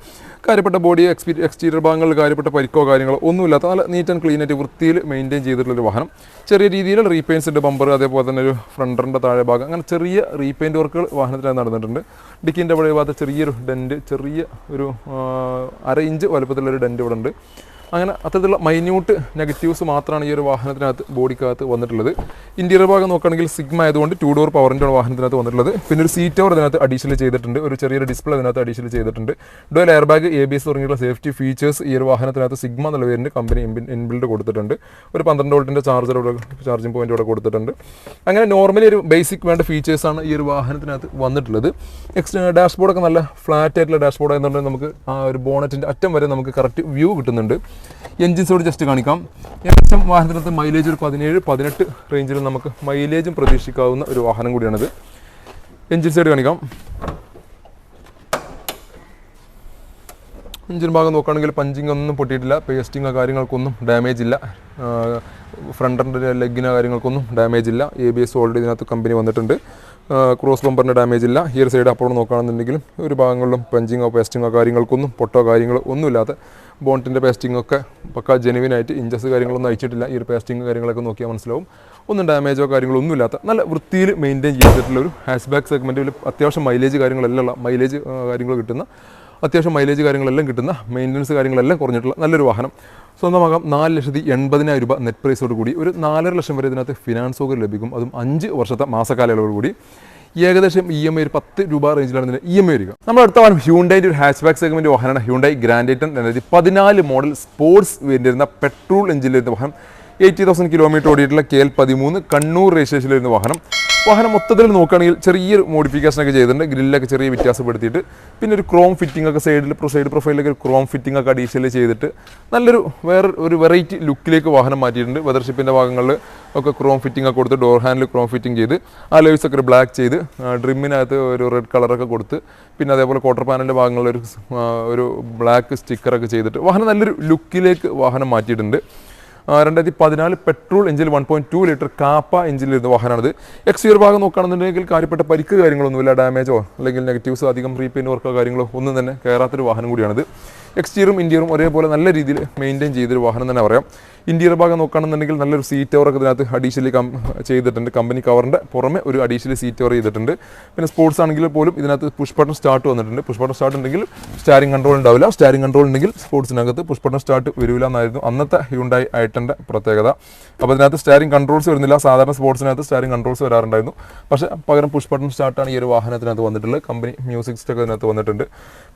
കാര്യപ്പെട്ട ബോഡി എക്സ്പീ എക്സ്റ്റീരിയർ ഭാഗങ്ങളിൽ കാര്യപ്പെട്ട പരിക്കോ കാര്യങ്ങളോ ഒന്നുമില്ലാത്ത നല്ല നീറ്റ് ആൻഡ് ക്ലീൻ ആയിട്ട് വൃത്തിയിൽ മെയിന്റെയിൻ ചെയ്തിട്ടുള്ളൊരു വാഹനം. ചെറിയ രീതിയിൽ റീപെയിൻസ് ഉണ്ട് ബമ്പർ അതേപോലെ തന്നെ ഒരു ഫ്രണ്ടറിന്റെ താഴെ ഭാഗം. അങ്ങനെ ചെറിയ റീപെയിന്റ് വർക്കുകൾ വാഹനത്തിനകത്ത് നടന്നിട്ടുണ്ട്. ഡിക്കിന്റെ അവിടെ ഭാഗത്ത് ചെറിയൊരു ഡെന്റ് ചെറിയ ഒരു അര ഇഞ്ച് വലുപ്പത്തിലൊരു ഡെന്റ് ഇവിടെ ഉണ്ട് അങ്ങനെ അത്തരത്തിലുള്ള മൈന്യൂട്ട് നെഗറ്റീവ്സ് മാത്രമാണ് ഈ ഒരു വാഹനത്തിനകത്ത് ബോഡിക്കകത്ത് വന്നിട്ടുള്ളത്. ഇന്റീരിയർ ഭാഗം നോക്കുകയാണെങ്കിൽ സിഗ്മ ആയതുകൊണ്ട് ടു ഡോർ പവറിന്റെ വാഹനത്തിനകത്ത് വന്നിട്ടുള്ളത്. പിന്നെ ഒരു സീറ്റ് ഓവർ ഇതിനകത്ത് അഡീഷണൽ ചെയ്തിട്ടുണ്ട്. ഒരു ചെറിയൊരു ഡിസ്പ്ലേ അതിനകത്ത് അഡീഷണൽ ചെയ്തിട്ടുണ്ട്. Dual air bag A B S തുടങ്ങിയുള്ള സേഫ്റ്റി ഫീച്ചേഴ്സ് ഈ ഒരു വാഹനത്തിനകത്ത് സിഗ്മ എന്നുള്ള പേരിന്റെ കമ്പനി ഇൻബിൽഡ് കൊടുത്തിട്ടുണ്ട്. ഒരു പന്ത്രണ്ട് വോൾട്ടിന്റെ ചാർജർ ഇവിടെ ചാർജിങ് പോയിന്റ് ഇവിടെ കൊടുത്തിട്ടുണ്ട്. അങ്ങനെ നോർമലി ഒരു ബേസിക് വേണ്ട ഫീച്ചേഴ്സാണ് ഈ ഒരു വാഹനത്തിനകത്ത് വന്നിട്ടുള്ളത്. എക്സ് ഡാഷ്ബോർഡൊക്കെ നല്ല ഫ്ലാറ്റ് ആയിട്ടുള്ള ഡാഷ്ബോർഡ് ആയതുകൊണ്ട് നമുക്ക് ആ ഒരു ബോണറ്റിന്റെ അറ്റം വരെ നമുക്ക് കറക്റ്റ് വ്യൂ കിട്ടുന്നുണ്ട്. എൻജിൻസോട് ജസ്റ്റ് കാണിക്കാം. ഏകദേശം വാഹനത്തിനകത്ത് മൈലേജ് ഒരു പതിനേഴ് പതിനെട്ട് റേഞ്ചിൽ നമുക്ക് മൈലേജും പ്രതീക്ഷിക്കാവുന്ന ഒരു വാഹനം കൂടിയാണിത്. എൻജിൻ സൈഡ് കാണിക്കാം. എഞ്ചിൻ ഭാഗം നോക്കുകയാണെങ്കിൽ പഞ്ചിങ് ഒന്നും പൊട്ടിയിട്ടില്ല. പേസ്റ്റിങ്ങോ കാര്യങ്ങൾക്കൊന്നും ഡാമേജ് ഇല്ല. ഫ്രണ്ടിന്റെ ലെഗിനോ കാര്യങ്ങൾക്കൊന്നും ഡാമേജ് ഇല്ല. എ ബി എസ് ഓൾറെഡി ഇതിനകത്ത് കമ്പനി വന്നിട്ടുണ്ട്. ക്രോസ് ബമ്പറിന്റെ ഡാമേജ് ഇല്ല. ഈ ഒരു സൈഡ് അപ്പോൾ നോക്കുകയാണെന്നുണ്ടെങ്കിലും ഒരു ഭാഗങ്ങളിലും പഞ്ചിങ്ങോ പേസ്റ്റിങ്ങോ കാര്യങ്ങൾക്കൊന്നും പൊട്ടോ കാര്യങ്ങളോ ഒന്നുമില്ലാത്ത ബോണ്ടിന്റെ പേസ്റ്റിംഗ് ഒക്കെ പക്ക ജെനുവിനായിട്ട് ഇഞ്ചസ് കാര്യങ്ങളൊന്നും അയച്ചിട്ടില്ല ഈ ഒരു പേസ്റ്റിംഗ് കാര്യങ്ങളൊക്കെ നോക്കിയാൽ മനസ്സിലാവും. ഒന്നും ഡാമേജോ കാര്യങ്ങളോ ഒന്നുമില്ലാത്ത നല്ല വൃത്തിയിൽ മെയിന്റെയിൻ ചെയ്തിട്ടുള്ള ഒരു ഹാഷ് ബാക്ക് സെഗ്മെന്റിൽ അത്യാവശ്യം മൈലേജ് കാര്യങ്ങളെല്ലാം ഉള്ള മൈലേജ് കാര്യങ്ങൾ കിട്ടുന്ന അത്യാവശ്യം മൈലേജ് കാര്യങ്ങളെല്ലാം കിട്ടുന്ന മെയിന്റനൻസ് കാര്യങ്ങളെല്ലാം കുറഞ്ഞിട്ടുള്ള നല്ലൊരു വാഹനം. സ്വന്തമാകാം നാല് ലക്ഷത്തി എൺപതിനായിരം രൂപ നെറ്റ് പ്രൈസോട് കൂടി. ഒരു നാലര ലക്ഷം വരെ ഇതിനകത്ത് ഫിനാൻസ് സൗകര്യം ലഭിക്കും. അതും അഞ്ച് വർഷത്തെ മാസക്കാലയളവോട് കൂടി. ഏകദേശം ഇ എം ഐ ഒരു പത്ത് രൂപ റേഞ്ചിലാണ് ഇതിന് ഇ എം ഐ വരിക. നമ്മുടെ അടുത്ത വാഹനം ഹ്യൂണ്ടൈന്റെ ഒരു ഹാച്ച് ബാക്ക് സെഗ്മെന്റ് വാഹനമാണ് ഹ്യൂണ്ടൈ ഗ്രാൻഡേറ്റൻ രണ്ടായിരത്തി പതിനാല് മോഡൽ സ്പോർട്സ് വരുന്ന പെട്രോൾ എഞ്ചിൽ വരുന്ന വാഹനം. എയ്റ്റി തൗസൻഡ് കിലോമീറ്റർ ഓടിയിട്ടുള്ള കെ എൽ പതിമൂന്ന് കണ്ണൂർ രജിസ്ട്രേഷനിൽ വരുന്ന വാഹനം. വാഹനം മൊത്തത്തിൽ നോക്കുകയാണെങ്കിൽ ചെറിയൊരു മോഡിഫിക്കേഷൻ ഒക്കെ ചെയ്തിട്ടുണ്ട്. ഗ്രില്ലൊക്കെ ചെറിയ വ്യത്യാസപ്പെടുത്തിയിട്ട്. പിന്നെ ഒരു ക്രോം ഫിറ്റിംഗ് ഒക്കെ സൈഡിൽ സൈഡ് പ്രൊഫൈലൊക്കെ ഒരു ക്രോം ഫിറ്റിംഗ് ഒക്കെ അഡീഷണൽ ചെയ്തിട്ട് നല്ലൊരു വേറെ ഒരു വെറൈറ്റി ലുക്കിലേക്ക് വാഹനം മാറ്റിയിട്ടുണ്ട്. വെദർഷിപ്പിന്റെ ഭാഗങ്ങളിൽ ഒക്കെ ക്രോം ഫിറ്റിംഗ് ഒക്കെ കൊടുത്ത് ഡോർ ഹാൻഡിൽ ക്രോം ഫിറ്റിംഗ് ചെയ്ത് ആ ലൈവ്സ് ഒക്കെ ഒരു ബ്ലാക്ക് ചെയ്ത് ഡ്രിമ്മിനകത്ത് ഒരു റെഡ് കളറൊക്കെ കൊടുത്ത് പിന്നെ അതേപോലെ ക്വാർട്ടർ പാനലിന്റെ ഭാഗങ്ങളിൽ ഒരു ഒരു ബ്ലാക്ക് സ്റ്റിക്കറൊക്കെ ചെയ്തിട്ട് വാഹനം നല്ലൊരു ലുക്കിലേക്ക് വാഹനം മാറ്റിയിട്ടുണ്ട്. രണ്ടായിരത്തി പതിനാല് petrol engine one point two litre Kappa എഞ്ചിലിരുന്ന വാഹനമാണിത്. എക്സ്റ്റീരിയർ ഭാഗം നോക്കുകയാണെന്നുണ്ടെങ്കിൽ കാര്യപ്പെട്ട പരിക്ക് കാര്യങ്ങളൊന്നുമില്ല ഡാമേജോ അല്ലെങ്കിൽ നെഗറ്റീവ്സ് അധികം റീപെയിന്റ് വർക്കോ കാര്യങ്ങളോ ഒന്നും തന്നെ കയറാത്തൊരു വാഹനം കൂടിയാണിത്. എക്സ്റ്റീരിയറും ഇന്റീരിയറും ഒരേപോലെ നല്ല രീതിയിൽ മെയിന്റെയിൻ ചെയ്തൊരു വാഹനം തന്നെ പറയാം. ഇന്റീരിയർ ഭാഗം നോക്കുകയാണെന്നുണ്ടെങ്കിൽ നല്ലൊരു സീറ്റ് കവറൊക്കെ ഇതിനകത്ത് അഡീഷണലി കം ചെയ്തിട്ടുണ്ട്. കമ്പനി കവറിന്റെ പുറമെ ഒരു അഡീഷണലി സീറ്റ് കവർ ചെയ്തിട്ടുണ്ട്. പിന്നെ സ്പോർട്സ് ആണെങ്കിൽ പോലും ഇതിനകത്ത് പുഷ് ബട്ടൺ സ്റ്റാർട്ട് വന്നിട്ടുണ്ട്. പുഷ് ബട്ടൺ സ്റ്റാർട്ട് ഉണ്ടെങ്കിൽ സ്റ്റാരിംഗ് കൺട്രോൾ ഉണ്ടാവില്ല. സ്റ്റാരിംഗ് കൺട്രോൾ ഉണ്ടെങ്കിൽ സ്പോർട്സിനകത്ത് പുഷ് ബട്ടൺ സ്റ്റാർട്ട് വരില്ല എന്നായിരുന്നു അന്നത്തെ ഹ്യൂണ്ടായി ഐട്ടന്റെ പ്രത്യേകത. അപ്പോൾ ഇതിനകത്ത് സ്റ്റാരിംഗ് കൺട്രോൾസ് വരുന്നില്ല. സാധാരണ സ്പോർട്സിനകത്ത് സ്റ്റാരിംഗ് കൺട്രോൾസ് വരാറുണ്ടായിരുന്നു. പക്ഷേ പകരം പുഷ് ബട്ടൺ സ്റ്റാർട്ടാണ് ഈ ഒരു വാഹനത്തിനകത്ത് വന്നിട്ടുള്ളത്. കമ്പനി മ്യൂസിക് ഒക്കെ ഇതിനകത്ത് വന്നിട്ടുണ്ട്.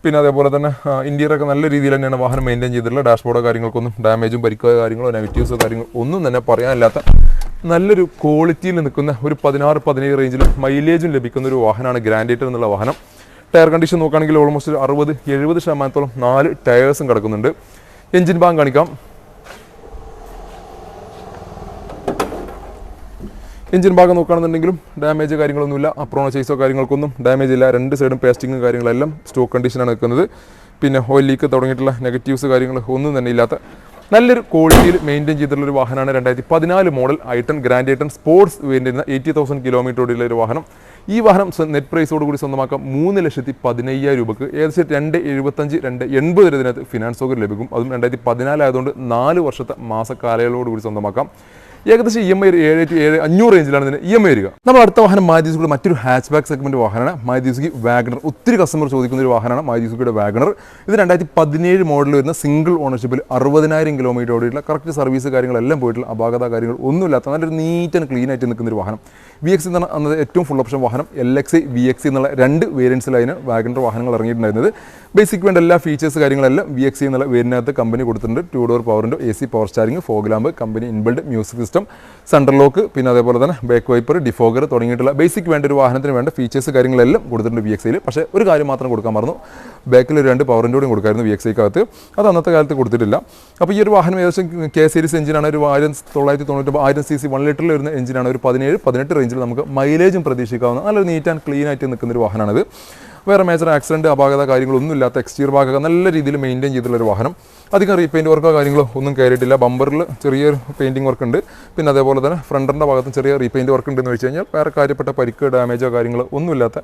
പിന്നെ അതേപോലെ തന്നെ ഇന്ത്യയിലൊക്കെ നല്ല രീതിയിൽ തന്നെയാണ് വാഹനം മെയിന്റെയിൻ ചെയ്തിട്ടുള്ളത്. ഡാഷ്ബോർഡോ കാര്യങ്ങൾക്കൊന്നും ഡാമേജും പരിക്കോ കാര്യങ്ങളോ നെഗറ്റീവ്സോ കാര്യങ്ങൾ ഒന്നും തന്നെ പറയാനില്ലാത്ത നല്ലൊരു ക്വാളിറ്റിയിൽ നിൽക്കുന്ന ഒരു പതിനാറ് പതിനേഴ് റേഞ്ചിൽ മൈലേജും ലഭിക്കുന്ന ഒരു വാഹനമാണ് ഗ്രാൻഡേറ്റർ എന്നുള്ള വാഹനം. ടയർ കണ്ടീഷൻ നോക്കുകയാണെങ്കിൽ ഓൾമോസ്റ്റ് ഒരു അറുപത് എഴുപത് ശതമാനത്തോളം നാല് ടയേഴ്സും കിടക്കുന്നുണ്ട്. എഞ്ചിൻ ഭാഗം കാണിക്കാം. എഞ്ചിൻ ഭാഗം നോക്കുകയാണെന്നുണ്ടെങ്കിലും ഡാമേജ് കാര്യങ്ങളൊന്നുമില്ല. അപ്രോണ ചേസോ കാര്യങ്ങൾക്കൊന്നും ഡാമേജ് ഇല്ല. രണ്ട് സൈഡും പേസ്റ്റിങ്ങും കാര്യങ്ങളെല്ലാം സ്റ്റോക്ക് കണ്ടീഷനാണ് നിൽക്കുന്നത്. പിന്നെ ഓയിൽ ലീക്ക് തുടങ്ങിയിട്ടുള്ള നെഗറ്റീവ്സ് കാര്യങ്ങൾ ഒന്നും തന്നെ ഇല്ലാത്ത നല്ലൊരു ക്വാളിറ്റിയിൽ മെയിന്റെയിൻ ചെയ്തിട്ടുള്ള ഒരു വാഹനമാണ് രണ്ടായിരത്തി പതിനാല് model I ten grand I ten sports വേണ്ടിയിരുന്ന eighty thousand കിലോമീറ്ററോടുള്ള ഒരു വാഹനം. ഈ വാഹനം നെറ്റ് പ്രൈസോട് കൂടി സ്വന്തമാക്കാം മൂന്ന് ലക്ഷത്തി പതിനയ്യായിരം രൂപയ്ക്ക് ഏകദേശം രണ്ട് എഴുപത്തഞ്ച് രണ്ട് എൺപത് വരെ ഇതിനകത്ത് ഫിനാൻസ് സൗകര്യം ലഭിക്കും. അതും രണ്ടായിരത്തി പതിനാലായതുകൊണ്ട് നാല് വർഷത്തെ മാസക്കാലയളവോട് കൂടി സ്വന്തമാക്കാം. ഏകദേശം ഇ എം ഐ ഏഴ് ടു ഏഴ് അഞ്ഞൂറ് റേഞ്ചിലാണ് ഇതിന് ഇ എം ഐ വരിക. നമ്മൾ അടുത്ത വാഹനം മാരുതി സുസുക്കിയുടെ മറ്റൊരു ഹാച്ച് ബാക്ക് സെഗ്മെന്റ് വാഹനമാണ്. മാരുതി സുസുക്കി വാഗണർ ഒത്തിരി കസ്റ്റമർ ചോദിക്കുന്ന ഒരു വാഹനമാണ് മാരുതി സുസുക്കിയുടെ വാഗണർ ഇത് രണ്ടായിരത്തി പതിനേഴ് മോഡൽ വരുന്ന സിംഗിൾ ഓണർഷിപ്പിൽ അറുപതിനായിരം കിലോമീറ്റർ ഓടിയിട്ടുള്ള കറക്റ്റ് സർവീസ് കാര്യങ്ങളെല്ലാം പോയിട്ടുള്ള അപാകത കാര്യങ്ങൾ ഒന്നുമില്ലാത്ത നല്ലൊരു നീറ്റ് ആൻഡ് ക്ലീൻ ആയിട്ട് നിൽക്കുന്ന ഒരു വാഹനം വി എക്സ് എന്നാണ് അന്നത് ഏറ്റവും ഫുൾ ഓപ്ഷൻ വാഹനം എൽ എക്സ് വി എക്സ് എന്നുള്ള രണ്ട് വേരിയൻസിലായിരുന്നു വാഗണർ വാഹനങ്ങൾ ഇറങ്ങിയിട്ടുണ്ടായിരുന്നത്. ബേസിക് വേണ്ട എല്ലാ ഫീച്ചേഴ്സ് കാര്യങ്ങളെല്ലാം വി എക്സ് എന്നുള്ള വേരിനകത്ത് കമ്പനി കൊടുത്തിട്ടുണ്ട്. ടു ഡോർ പവറിന്റെ A C power steering fog lamp company inbuilt music central lock പിന്നെ അതേപോലെ തന്നെ ബാക്ക് വൈപ്പർ ഡിഫോഗർ തുടങ്ങിയിട്ടുള്ള ബേസിക് വേണ്ട ഒരു വാഹനത്തിന് വേണ്ട ഫീച്ചേഴ്സ് കാര്യങ്ങളെല്ലാം കൊടുത്തിട്ടുണ്ട് വി എക്സ് ഐയിൽ പക്ഷേ ഒരു കാര്യം മാത്രം കൊടുക്കാൻ മറന്നു. ബാക്കിൽ ഒരു രണ്ട് പവറിന്റെ കൂടി കൊടുക്കായിരുന്നു വി എക്സ് അത് അന്നത്തെ കാലത്ത് കൊടുത്തിട്ടില്ല. അപ്പോൾ ഈ ഒരു വാഹനം ഏകദേശം കെ സീരീസ് എഞ്ചിനാണ് ഒരു ആയിരം തൊള്ളായിരത്തി തൊണ്ണൂറ്റി ആയിരം സി സി വൺ ലിറ്ററിൽ വരുന്ന എഞ്ചിനാണ് ഒരു പതിനേഴ് പതിനെട്ട് റേഞ്ചിൽ നമുക്ക് മൈലേജും പ്രതീക്ഷിക്കാവുന്ന നല്ലൊരു നീറ്റ് ആൻഡ് ക്ലീൻ ആയിട്ട് നിൽക്കുന്ന ഒരു വാഹനമാണിത്. വേറെ മേജർ ആക്സിഡന്റ് അപാകത കാര്യങ്ങളൊന്നും ഇല്ലാത്ത എക്സ്റ്റീർ ഭാഗമൊക്കെ നല്ല രീതിയിൽ മെയിന്റെയിൻ ചെയ്തിട്ടുള്ള ഒരു വാഹനം. അധികം റീപെയിന്റ് വർക്കോ കാര്യങ്ങളോ ഒന്നും കയറിയിട്ടില്ല ബമ്പറിൽ ചെറിയൊരു പെയിന്റിംഗ് വർക്ക് ഉണ്ട്. പിന്നെ അതേപോലെ തന്നെ ഫ്രണ്ടിന്റെ ഭാഗത്തും ചെറിയ റീപെയിന്റ് വർക്ക് ഉണ്ടെന്ന് വെച്ച് കഴിഞ്ഞാൽ വേറെ കാര്യപ്പെട്ട പരിക്ക് ഡാമേജോ കാര്യങ്ങളോ ഒന്നുമില്ലാത്ത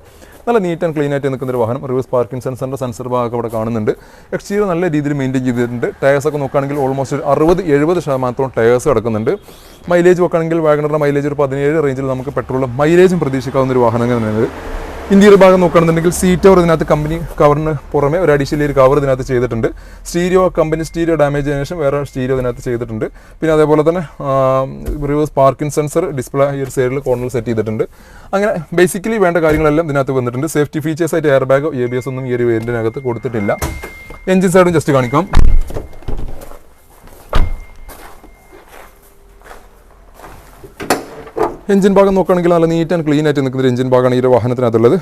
നല്ല നീറ്റ് ആൻഡ് ക്ലീൻ ആയിട്ട് നിൽക്കുന്ന ഒരു വാഹനം റിവേഴ്സ് പാർക്കിംഗ് സെൻസറിന്റെ സെൻസർ ഭാഗമൊക്കെ ഇവിടെ കാണുന്നുണ്ട്. എക്സ്റ്റീരിയർ നല്ല രീതിയിൽ മെയിന്റെയിൻ ചെയ്തിട്ടുണ്ട്. ടയേഴ്സ് ഒക്കെ നോക്കുകയാണെങ്കിൽ ഓൾമോസ്റ്റ് അറുപത് എഴുപത് ശതമാനത്തോളം ടയേഴ്സ് കിടക്കുന്നുണ്ട്. മൈലേജ് നോക്കുകയാണെങ്കിൽ വാഗണറിന്റെ മൈലേജ് ഒരു പതിനേഴ് റേഞ്ചിൽ നമുക്ക് പെട്രോളും മൈലേജും പ്രതീക്ഷിക്കാവുന്ന ഒരു വാഹനം തന്നെയാണ്. ഇന്ത്യയുടെ ഭാഗം നോക്കുകയാണെന്നുണ്ടെങ്കിൽ സീറ്റ് കവർ ഇതിനകത്ത് കമ്പനി കവറിന് പുറമെ ഒരു അഡീഷണൽ ഒരു കവർ ഇതിനകത്ത് ചെയ്തിട്ടുണ്ട്. സ്റ്റീരിയോ കമ്പനി സ്റ്റീരിയോ ഡാമേജ് ശേഷം വേറെ സ്റ്റീരിയോ ഇതിനകത്ത് ചെയ്തിട്ടുണ്ട്. പിന്നെ അതേപോലെ തന്നെ റിവേഴ്സ് പാർക്കിംഗ് സെൻസർ ഡിസ്പ്ലേ ഈ ഒരു സൈഡിൽ കോർണർ സെറ്റ് ചെയ്തിട്ടുണ്ട്. അങ്ങനെ ബേസിക്കലി വേണ്ട കാര്യങ്ങളെല്ലാം ഇതിനകത്ത് വന്നിട്ടുണ്ട്. സേഫ്റ്റി ഫീച്ചേഴ്സ് ആയിട്ട് എയർ ബാഗോ എ ബി എസ് ഒന്നും ഈ ഒരു വേരിയന്റിനകത്ത് കൊടുത്തിട്ടില്ല. എഞ്ചിൻ സൈഡും ജസ്റ്റ് കാണിക്കാം. എഞ്ചിൻ ഭാഗം നോക്കുകയാണെങ്കിൽ നല്ല നീറ്റ് ആൻഡ് ക്ലീൻ ആയിട്ട് നിൽക്കുന്ന ഒരു എഞ്ചിൻ ഭാഗമാണ് ഈ ഒരു വാഹനത്തിനകത്തുള്ളത്.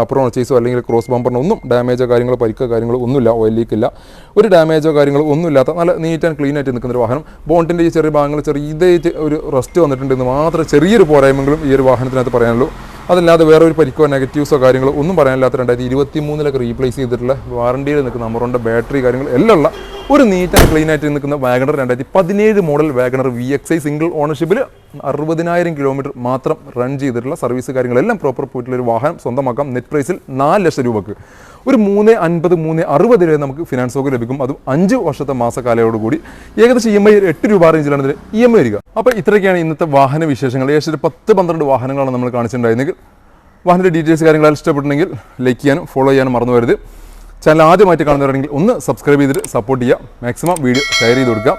അപ്പുറം ചേസോ അല്ലെങ്കിൽ ക്രോസ് ബമ്പറിനോ ഒന്നും ഡാമേജോ കാര്യങ്ങളോ പരിക്കോ കാര്യങ്ങളോ ഒന്നുമില്ല ഓയിൽ ലീക്ക് ഇല്ല. ഒരു ഡാമേജോ കാര്യങ്ങളോ ഒന്നുമില്ലാത്ത നല്ല നീറ്റ് ആൻഡ് ക്ലീൻ ആയിട്ട് നിൽക്കുന്ന ഒരു വാഹനം. ബോണ്ടിന്റെ ഈ ചെറിയ ഭാഗങ്ങൾ ചെറിയതായിട്ട് ഒരു റസ്റ്റ് വന്നിട്ടുണ്ട് എന്ന് മാത്രം ചെറിയൊരു പോരായ്മകളും ഈ ഒരു വാഹനത്തിനകത്ത് പറയാനുള്ളൂ. അതല്ലാതെ വേറെ ഒരു പരിക്കോ നെഗറ്റീവ്സോ കാര്യങ്ങളോ ഒന്നും പറയാനില്ലാത്ത രണ്ടായിരത്തി ഇരുപത്തി മൂന്നിലൊക്കെ റീപ്ലേസ് ചെയ്തിട്ടുള്ള വാറണ്ടിയിൽ നിൽക്കുന്ന അമറോണിന്റെ ബാറ്ററി കാര്യങ്ങൾ എല്ലാം ഉള്ള ഒരു നീറ്റ് ആൻഡ് ക്ലീൻ ആയിട്ട് നിൽക്കുന്ന വാഗണർ രണ്ടായിരത്തി പതിനേഴ് model Wagon R V X I single ഓണർഷിപ്പിൽ അറുപതിനായിരം കിലോമീറ്റർ മാത്രം റൺ ചെയ്തിട്ടുള്ള സർവീസ് കാര്യങ്ങളെല്ലാം പ്രോപ്പർ പോയിട്ടുള്ള ഒരു വാഹനം സ്വന്തമാക്കാം. നെറ്റ് പ്രൈസിൽ നാല് ലക്ഷം രൂപക്ക്. ഒരു മൂന്ന് അൻപത് മൂന്ന് അറുപത് രൂപ നമുക്ക് ഫിനാൻസ് തുക ലഭിക്കും. അതും അഞ്ച് വർഷത്തെ മാസക്കാലയോടുകൂടി. ഏകദേശം ഇ എം ഐ എട്ട് രൂപ റേഞ്ചിലാണ് ഇതിൽ ഇ എം ഐ വരിക. അപ്പോൾ ഇത്രയൊക്കെയാണ് ഇന്നത്തെ വാഹന വിശേഷങ്ങൾ. ഏകദേശം ഒരു പത്ത് പന്ത്രണ്ട് വാഹനങ്ങളാണ് നമ്മൾ കാണിച്ചിട്ടുണ്ടായിരുന്നെങ്കിൽ. വാഹനത്തിന്റെ ഡീറ്റെയിൽസ് കാര്യങ്ങളെല്ലാം ഇഷ്ടപ്പെട്ടുണ്ടെങ്കിൽ ലൈക്ക് ചെയ്യാനും ഫോളോ ചെയ്യാനും മറന്നു വരുത് ചാനൽ ആദ്യമായിട്ട് കാണുന്നവരാണെങ്കിൽ ഒന്ന് സബ്സ്ക്രൈബ് ചെയ്തിട്ട് സപ്പോർട്ട് ചെയ്യുക. മാക്സിമം വീഡിയോ ഷെയർ ചെയ്ത് കൊടുക്കുക.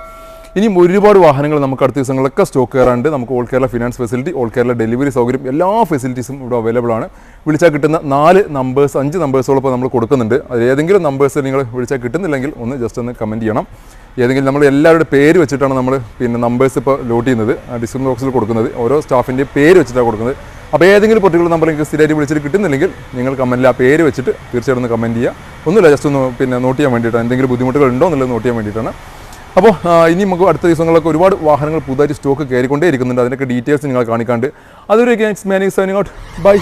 ഇനിയും ഒരുപാട് വാഹനങ്ങൾ നമുക്ക് അടുത്ത ദിവസങ്ങളിലൊക്കെ സ്റ്റോക്ക് കയറാണ്ട് നമുക്ക് all Kerala finance facility all Kerala delivery സൗകര്യം എല്ലാ ഫെസിലിറ്റീസും ഇവിടെ അവൈലബിൾ ആണ്. വിളിച്ചാൽ കിട്ടുന്ന നാല് നമ്പേഴ്സ് അഞ്ച് നമ്പേഴ്സോളം ഇപ്പോൾ നമ്മൾ കൊടുക്കുന്നുണ്ട്. അത് ഏതെങ്കിലും നമ്പേഴ്സ് നിങ്ങൾ വിളിച്ചാൽ കിട്ടുന്നില്ലെങ്കിൽ ഒന്ന് ജസ്റ്റ് ഒന്ന് കമന്റ് ചെയ്യണം. ഏതെങ്കിലും നമ്മൾ എല്ലാവരുടെ പേര് വെച്ചിട്ടാണ് നമ്മൾ പിന്നെ നമ്പേഴ്സ് ഇപ്പോൾ ലോട്ട് ചെയ്യുന്നത്. ഡിസ്ക്രിപ്ഷൻ ബോക്സിൽ കൊടുക്കുന്നത്. ഓരോ സ്റ്റാഫിന്റെ പേര് വെച്ചിട്ടാണ് കൊടുക്കുന്നത്. അപ്പോൾ ഏതെങ്കിലും പെർട്ടിക്കുലർ നമ്പർ നിങ്ങൾക്ക് സ്ഥിരമായിട്ട് വിളിച്ചിട്ട് കിട്ടുന്നില്ലെങ്കിൽ നിങ്ങൾ കമന്റിൽ ആ പേര് വെച്ചിട്ട് തീർച്ചയായിട്ടും ഒന്ന് കമന്റ് ചെയ്യുക. ഒന്നുമില്ല ജസ്റ്റ് ഒന്ന് പിന്നെ നോട്ട് ചെയ്യാൻ വേണ്ടിയിട്ടാണ്. എന്തെങ്കിലും ബുദ്ധിമുട്ടുകൾ ഉണ്ടോ എന്നുള്ളത് നോട്ട് ചെയ്യാൻ വേണ്ടിയിട്ടാണ്. അപ്പോൾ ഇനി നമുക്ക് അടുത്ത ദിവസങ്ങളിലൊക്കെ ഒരുപാട് വാഹനങ്ങൾ പുതുതായിട്ട് സ്റ്റോക്ക് കയറിക്കൊണ്ടേ ഇരിക്കുന്നുണ്ട് അതിനൊക്കെ ഡീറ്റെയിൽസ് നിങ്ങൾ കാണിക്കാണ്ട്. അതൊരു മാനേജ് സൈനിങ് ഔട്ട് ബൈ